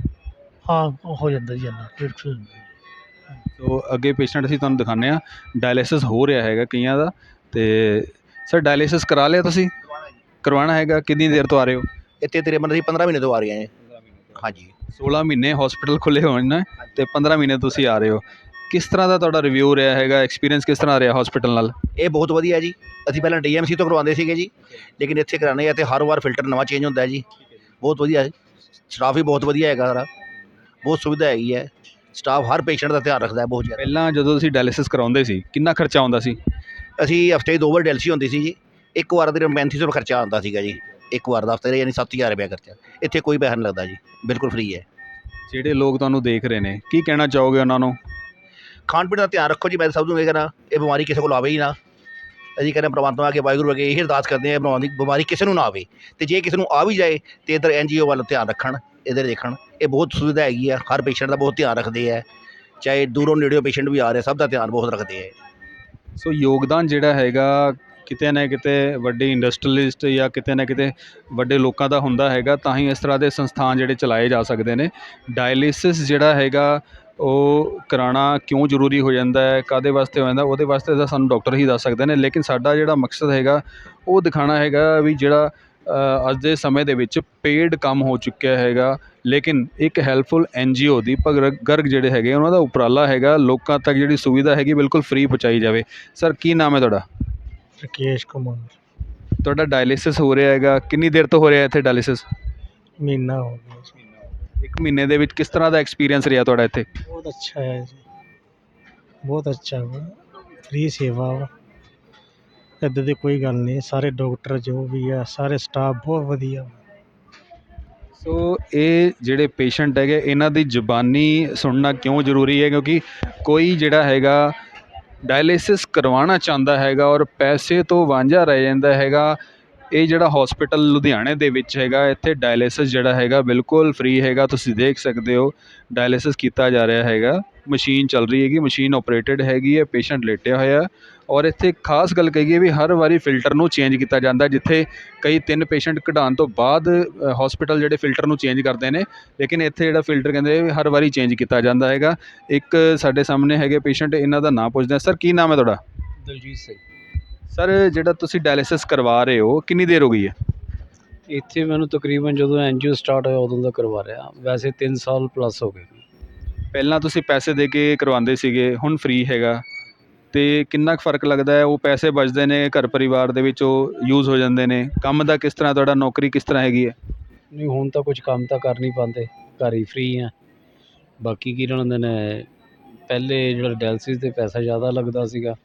ਹਾਂ ਹੋ ਜਾਂਦਾ ਜੀ ਇੰਨਾ ਡੇਢ ਸੌ ਹੋ ਜਾਂਦਾ ਜੀ। ਸੋ ਅੱਗੇ ਪੇਸ਼ੈਂਟ ਅਸੀਂ ਤੁਹਾਨੂੰ ਦਿਖਾਉਂਦੇ ਆ ਡਾਇਲਿਸਿਸ ਹੋ ਰਿਹਾ ਹੈਗਾ ਕਈਆਂ ਦਾ ਤੇ ਸਰ ਡਾਇਲਿਸਿਸ ਕਰਾ ਲਿਆ ਤੁਸੀਂ? ਕਰਵਾਉਣਾ ਹੈਗਾ ਕਿੰਨੀ ਦੇਰ ਤੋਂ ਆ ਰਹੇ ਹੋ? ਇੱਥੇ ਤਕਰੀਬਨ ਅਸੀਂ 15 ਮਹੀਨੇ ਤੋਂ ਆ ਰਹੇ ਹਾਂ ਹਾਂਜੀ। 16 ਮਹੀਨੇ ਹਸਪੀਟਲ ਖੁੱਲੇ ਹੋਣ ਨੇ ਤੇ 15 ਮਹੀਨੇ ਤੁਸੀਂ ਆ ਰਹੇ ਹੋ। ਕਿਸ ਤਰ੍ਹਾਂ ਦਾ ਤੁਹਾਡਾ ਰਿਵਿਊ ਰਿਹਾ ਹੈਗਾ? ਐਕਸਪੀਰੀਅੰਸ ਕਿਸ ਤਰ੍ਹਾਂ ਰਿਹਾ ਹਸਪੀਟਲ ਨਾਲ? ਇਹ ਬਹੁਤ ਵਧੀਆ ਜੀ। ਅਸੀਂ ਪਹਿਲਾਂ ਡੀਐਮਸੀ ਤੋਂ ਕਰਵਾਉਂਦੇ ਸੀਗੇ ਜੀ। ਲੇਕਿਨ ਇੱਥੇ ਕਰਾਣੇ ਆ ਤੇ ਹਰ ਵਾਰ ਫਿਲਟਰ ਨਵਾਂ ਚੇਂਜ ਹੁੰਦਾ ਜੀ। ਬਹੁਤ ਵਧੀਆ। ਸਟਾਫ ਵੀ ਬਹੁਤ ਵਧੀਆ ਹੈਗਾ ਸਾਰਾ। ਬਹੁਤ ਸੁਵਿਧਾ ਹੈਗੀ ਹੈ। ਸਟਾਫ ਹਰ ਪੇਸ਼ੈਂਟ ਦਾ ਧਿਆਨ ਰੱਖਦਾ ਹੈ ਬਹੁਤ ਜ਼ਿਆਦਾ। ਪਹਿਲਾਂ ਜਦੋਂ ਤੁਸੀਂ ਡਾਇਲਿਸਿਸ ਕਰਾਉਂਦੇ ਸੀ ਕਿੰਨਾ ਖਰਚਾ ਆਉਂਦਾ ਸੀ? ਅਸੀਂ ਹਫ਼ਤੇ ਦੋ ਵਾਰ ਡੈਲਸੀ ਹੁੰਦੀ ਸੀ ਜੀ। ਇੱਕ ਵਾਰ ਦੇ 3500 ਰੁਪਏ ਖਰਚਾ ਆਉਂਦਾ ਸੀਗਾ ਜੀ। ਇੱਕ ਵਾਰ ਦਾ ਹਫ਼ਤੇ ਦਾ ਯਾਨੀ 7000 ਰੁਪਏ ਖਰਚਾ। ਇੱਥੇ ਕੋਈ ਪੈਸਾ ਨਹੀਂ ਲੱਗਦਾ ਜੀ। ਬਿਲਕੁਲ ਫ੍ਰੀ ਹੈ। ਜਿਹੜੇ ਲੋਕ ਤੁਹਾਨੂੰ ਦੇਖ ਰਹੇ ਨੇ ਕੀ ਕਹਿਣਾ ਚਾਹੋਗੇ ਉਹਨਾਂ ਨੂੰ? ਖਾਣ ਪੀਣ ਦਾ ਧਿਆਨ ਰੱਖੋ ਜੀ, ਮੈਂ ਤਾਂ ਸਭ ਨੂੰ ਇਹ ਕਹਿਣਾ, ਇਹ ਬਿਮਾਰੀ ਕਿਸੇ ਕੋਲ ਆਵੇ ਹੀ ਨਾ। ਅਸੀਂ ਕਹਿੰਦੇ ਹਾਂ ਪ੍ਰਮਾਤਮਾ ਅੱਗੇ ਵਾਹਿਗੁਰੂ ਅੱਗੇ ਇਹ ਅਰਦਾਸ ਕਰਦੇ ਆ ਬਿਮਾਰੀ ਬਿਮਾਰੀ ਕਿਸੇ ਨੂੰ ਨਾ ਆਵੇ। ਤੇ ਜੇ ਕਿਸੇ ਨੂੰ ਆ ਵੀ ਜਾਏ, ਤੇ ਇਧਰ ਓ ਵੱਲ ਧਿਆਨ ਰੱਖਣ, ਇਧਰ ਦੇਖਣ। ਇਹ ਬਹੁਤ ਸੁਵਿਧਾ ਹੈਗੀ ਆ, ਹਰ ਪੇਸ਼ੈਂਟ ਦਾ ਬਹੁਤ ਧਿਆਨ ਰੱਖਦੇ ਆ। ਚਾਹੇ ਦੂਰੋਂ ਨੇੜਿਓਂ ਪੇਸ਼ੈਂਟ ਵੀ ਆ ਰਹੇ, ਸਭ ਦਾ ਧਿਆਨ ਬਹੁਤ ਰੱਖਦੇ ਆ ਸੋ ਯੋਗਦਾਨ ਜਿਹੜਾ ਹੈਗਾ ਕਿਤੇ ਨਾ ਕਿਤੇ ਵੱਡੇ ਇੰਡਸਟਰੀਲਿਸਟ ਜਾਂ ਕਿਤੇ ਨਾ ਕਿਤੇ ਵੱਡੇ ਲੋਕਾਂ ਦਾ ਹੁੰਦਾ ਹੈਗਾ, ਤਾਂ ਹੀ ਇਸ ਤਰ੍ਹਾਂ ਦੇ ਸੰਸਥਾਨ ਜਿਹੜੇ ਚਲਾਏ ਜਾ ਸਕਦੇ ਨੇ। ਡਾਇਲਿਸਿਸ ਜਿਹੜਾ ਹੈਗਾ, ਉਹ ਕਰਾਉਣਾ ਕਿਉਂ ਜ਼ਰੂਰੀ ਹੋ ਜਾਂਦਾ ਹੈ ਕਾਦੇ ਵਾਸਤੇ ਹੋ ਜਾਂਦਾ ਉਹਦੇ ਵਾਸਤੇ ਤਾਂ ਸਾਨੂੰ ਡਾਕਟਰ ਹੀ ਦੱਸ ਸਕਦੇ ਨੇ, ਲੇਕਿਨ ਸਾਡਾ ਜਿਹੜਾ ਮਕਸਦ ਹੈਗਾ, ਉਹ ਦਿਖਾਉਣਾ ਹੈਗਾ ਵੀ ਜਿਹੜਾ ਅੱਜ ਦੇ ਸਮੇਂ ਦੇ ਵਿੱਚ ਪੇਡ ਕੰਮ ਹੋ ਚੁੱਕਿਆ ਹੈਗਾ, ਲੇਕਿਨ ਇੱਕ ਹੈਲਪਫੁਲ ਐਨਜੀਓ ਦੀ ਭਗਤ ਗਰਗ ਜਿਹੜੇ ਹੈਗੇ ਉਹਨਾਂ ਦਾ ਉਪਰਾਲਾ ਹੈਗਾ, ਲੋਕਾਂ ਤੱਕ ਜਿਹੜੀ ਸੁਵਿਧਾ ਹੈਗੀ, ਬਿਲਕੁਲ ਫ੍ਰੀ ਪਹੁੰਚਾਈ ਜਾਵੇ। ਸਰ ਕੀ ਨਾਮ ਹੈ ਤੁਹਾਡਾ? ਰਕੇਸ਼ ਕੁਮਾਰ। ਤੁਹਾਡਾ ਡਾਇਲਿਸਿਸ ਹੋ ਰਿਹਾ ਹੈਗਾ। ਕਿੰਨੀ ਦੇਰ ਤੋਂ ਹੋ ਰਿਹਾ ਇੱਥੇ ਡਾਇਲਿਸਿਸ ਮਹੀਨਾ ਹੋ ਗਿਆ ਜੀ। ਇੱਕ ਮਹੀਨੇ ਦੇ ਵਿੱਚ ਕਿਸ ਤਰ੍ਹਾਂ ਦਾ ਐਕਸਪੀਰੀਅੰਸ ਰਿਹਾ ਤੁਹਾਡਾ ਇੱਥੇ? ਬਹੁਤ ਅੱਛਾ ਹੈ ਜੀ। ਬਹੁਤ ਅੱਛਾ ਵਾ। ਫ੍ਰੀ ਸੇਵਾ ਵਾ। ਇੱਦਾਂ ਦੀ ਕੋਈ ਗੱਲ ਨਹੀਂ। ਸਾਰੇ ਡਾਕਟਰ ਜੋ ਵੀ ਆ ਸਾਰੇ ਸਟਾਫ ਬਹੁਤ ਵਧੀਆ। ਸੋ ਇਹ ਜਿਹੜੇ ਪੇਸ਼ੈਂਟ ਹੈਗੇ ਇਹਨਾਂ ਦੀ ਜ਼ੁਬਾਨੀ ਸੁਣਨਾ ਕਿਉਂ ਜ਼ਰੂਰੀ ਹੈ? ਕਿਉਂਕਿ ਕੋਈ ਜਿਹੜਾ ਹੈਗਾ ਡਾਇਲਿਸਿਸ ਕਰਵਾਉਣਾ ਚਾਹੁੰਦਾ ਹੈਗਾ ਔਰ ਪੈਸੇ ਤੋਂ ਵਾਂਝਾ ਰਹਿ ਜਾਂਦਾ ਹੈਗਾ। ਇਹ ਜਿਹੜਾ ਹੋਸਪਿਟਲ ਲੁਧਿਆਣੇ ਦੇ ਵਿੱਚ ਹੈਗਾ, ਇੱਥੇ ਡਾਇਲਿਸਿਸ ਜਿਹੜਾ ਹੈਗਾ ਬਿਲਕੁਲ ਫ੍ਰੀ ਹੈਗਾ, ਤੁਸੀਂ ਦੇਖ ਸਕਦੇ ਹੋ ਡਾਇਲਿਸਿਸ ਕੀਤਾ ਜਾ ਰਿਹਾ ਹੈਗਾ, ਮਸ਼ੀਨ ਚੱਲ ਰਹੀ ਹੈਗੀ, ਮਸ਼ੀਨ ਆਪਰੇਟਡ ਹੈਗੀ ਹੈ ਪੇਸ਼ੈਂਟ ਲੇਟਿਆ ਹੋਇਆ ਔਰ ਇੱਥੇ ਖਾਸ ਗੱਲ ਕਹੀਏ ਵੀ ਹਰ ਵਾਰੀ ਫਿਲਟਰ ਨੂੰ ਚੇਂਜ ਕੀਤਾ ਜਾਂਦਾ, ਜਿੱਥੇ ਕਈ ਤਿੰਨ ਪੇਸ਼ੈਂਟ ਕਢਾਉਣ ਤੋਂ ਬਾਅਦ ਹੋਸਪਿਟਲ ਜਿਹੜੇ ਫਿਲਟਰ ਨੂੰ ਚੇਂਜ ਕਰਦੇ ਨੇ, ਲੇਕਿਨ ਇੱਥੇ ਜਿਹੜਾ ਫਿਲਟਰ ਕਹਿੰਦੇ ਹਰ ਵਾਰੀ ਚੇਂਜ ਕੀਤਾ ਜਾਂਦਾ ਹੈਗਾ, ਇੱਕ ਸਾਡੇ ਸਾਹਮਣੇ ਹੈਗੇ ਪੇਸ਼ੈਂਟ ਇਹਨਾਂ ਦਾ ਨਾਮ ਪੁੱਛਦੇ ਹਾਂ। ਸਰ ਕੀ ਨਾਮ ਹੈ ਤੁਹਾਡਾ? ਦਲਜੀਤ ਸਿੰਘ। ਸਰ ਜਿਹੜਾ ਤੁਸੀਂ ਡਾਇਲਿਸਿਸ ਕਰਵਾ ਰਹੇ ਹੋ ਕਿੰਨੀ ਦੇਰ ਹੋ ਗਈ ਹੈ? ਇੱਥੇ ਮੈਨੂੰ ਤਕਰੀਬਨ ਜਦੋਂ ਐਨਜੀਓ ਸਟਾਰਟ ਹੋਇਆ ਉਦੋਂ ਦਾ ਕਰਵਾ ਰਿਹਾ। ਵੈਸੇ 3 ਸਾਲ ਪਲੱਸ ਹੋ ਗਏ। ਪਹਿਲਾਂ ਤੁਸੀਂ ਪੈਸੇ ਦੇ ਕੇ ਕਰਵਾਉਂਦੇ ਸੀਗੇ ਹੁਣ ਫ੍ਰੀ ਹੈਗਾ। ਤੇ ਕਿੰਨਾ ਕੁ ਫ਼ਰਕ ਲੱਗਦਾ ਹੈ? ਉਹ ਪੈਸੇ ਬਚਦੇ ਨੇ ਘਰ ਪਰਿਵਾਰ ਦੇ ਵਿੱਚ ਉਹ ਯੂਜ਼ ਹੋ ਜਾਂਦੇ ਨੇ। ਕੰਮ ਦਾ ਕਿਸ ਤਰ੍ਹਾਂ ਤੁਹਾਡਾ ਨੌਕਰੀ ਕਿਸ ਤਰ੍ਹਾਂ ਹੈਗੀ ਹੈ? ਨਹੀਂ ਹੁਣ ਤਾਂ ਕੁਝ ਕੰਮ ਤਾਂ ਕਰ ਨਹੀਂ ਪਾਉਂਦੇ। ਘਰ ਹੀ ਫ੍ਰੀ ਆ ਬਾਕੀ ਕੀ ਰਹਿੰਦੇ ਨੇ ਪਹਿਲੇ ਜਿਹੜਾ ਡਾਇਲਸਿਸ ਤੇ ਪੈਸਾ ਜ਼ਿਆਦਾ ਲੱਗਦਾ ਸੀਗਾ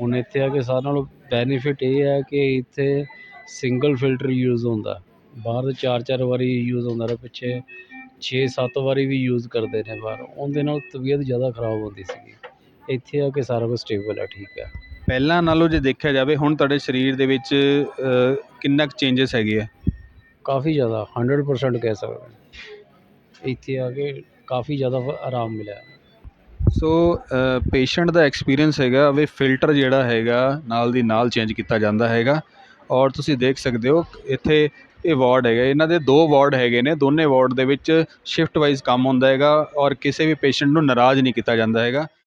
ਹੁਣ ਇੱਥੇ ਆ ਕੇ ਸਾਰਿਆਂ ਨਾਲੋਂ ਬੈਨੀਫਿਟ ਇਹ ਹੈ ਕਿ ਇੱਥੇ ਸਿੰਗਲ ਫਿਲਟਰ ਯੂਜ਼ ਹੁੰਦਾ। ਬਾਹਰ ਚਾਰ ਚਾਰ ਵਾਰੀ ਯੂਜ਼ ਹੁੰਦਾ ਰਿਹਾ ਪਿੱਛੇ 6-7 ਵਾਰੀ ਵੀ ਯੂਜ਼ ਕਰਦੇ ਨੇ ਬਾਹਰ। ਉਹਦੇ ਨਾਲ ਤਬੀਅਤ ਜ਼ਿਆਦਾ ਖਰਾਬ ਹੁੰਦੀ ਸੀਗੀ। ਇੱਥੇ ਆ ਕੇ ਸਾਰਾ ਕੁਝ ਸਟੇਬਲ ਹੈ ਠੀਕ ਹੈ। ਪਹਿਲਾਂ ਨਾਲੋਂ ਜੇ ਦੇਖਿਆ ਜਾਵੇ ਹੁਣ ਤੁਹਾਡੇ ਸਰੀਰ ਦੇ ਵਿੱਚ ਕਿੰਨਾ ਕੁ ਚੇਂਜਸ ਹੈਗੇ ਆ? ਕਾਫੀ ਜ਼ਿਆਦਾ 100% ਕਹਿ ਸਕਦੇ। ਇੱਥੇ ਆ ਕੇ ਕਾਫੀ ਜ਼ਿਆਦਾ ਆਰਾਮ ਮਿਲਿਆ। ਸੋ ਪੇਸ਼ੈਂਟ ਦਾ ਐਕਸਪੀਰੀਅੰਸ ਹੈਗਾ, ਵੀ ਫਿਲਟਰ ਜਿਹੜਾ ਹੈਗਾ, ਨਾਲ ਦੀ ਨਾਲ ਚੇਂਜ ਕੀਤਾ ਜਾਂਦਾ ਹੈਗਾ। ਔਰ ਤੁਸੀਂ ਦੇਖ ਸਕਦੇ ਹੋ, ਇੱਥੇ ਇਹ ਵਾਰਡ ਹੈਗਾ, ਇਹਨਾਂ ਦੇ ਦੋ ਵਾਰਡ ਹੈਗੇ ਨੇ। ਦੋਨੇ ਵਾਰਡ ਦੇ ਵਿੱਚ ਸ਼ਿਫਟ ਵਾਈਜ਼ ਕੰਮ ਹੁੰਦਾ ਹੈਗਾ, ਔਰ ਕਿਸੇ ਵੀ ਪੇਸ਼ੈਂਟ ਨੂੰ ਨਾਰਾਜ਼ ਨਹੀਂ ਕੀਤਾ ਜਾਂਦਾ ਹੈਗਾ।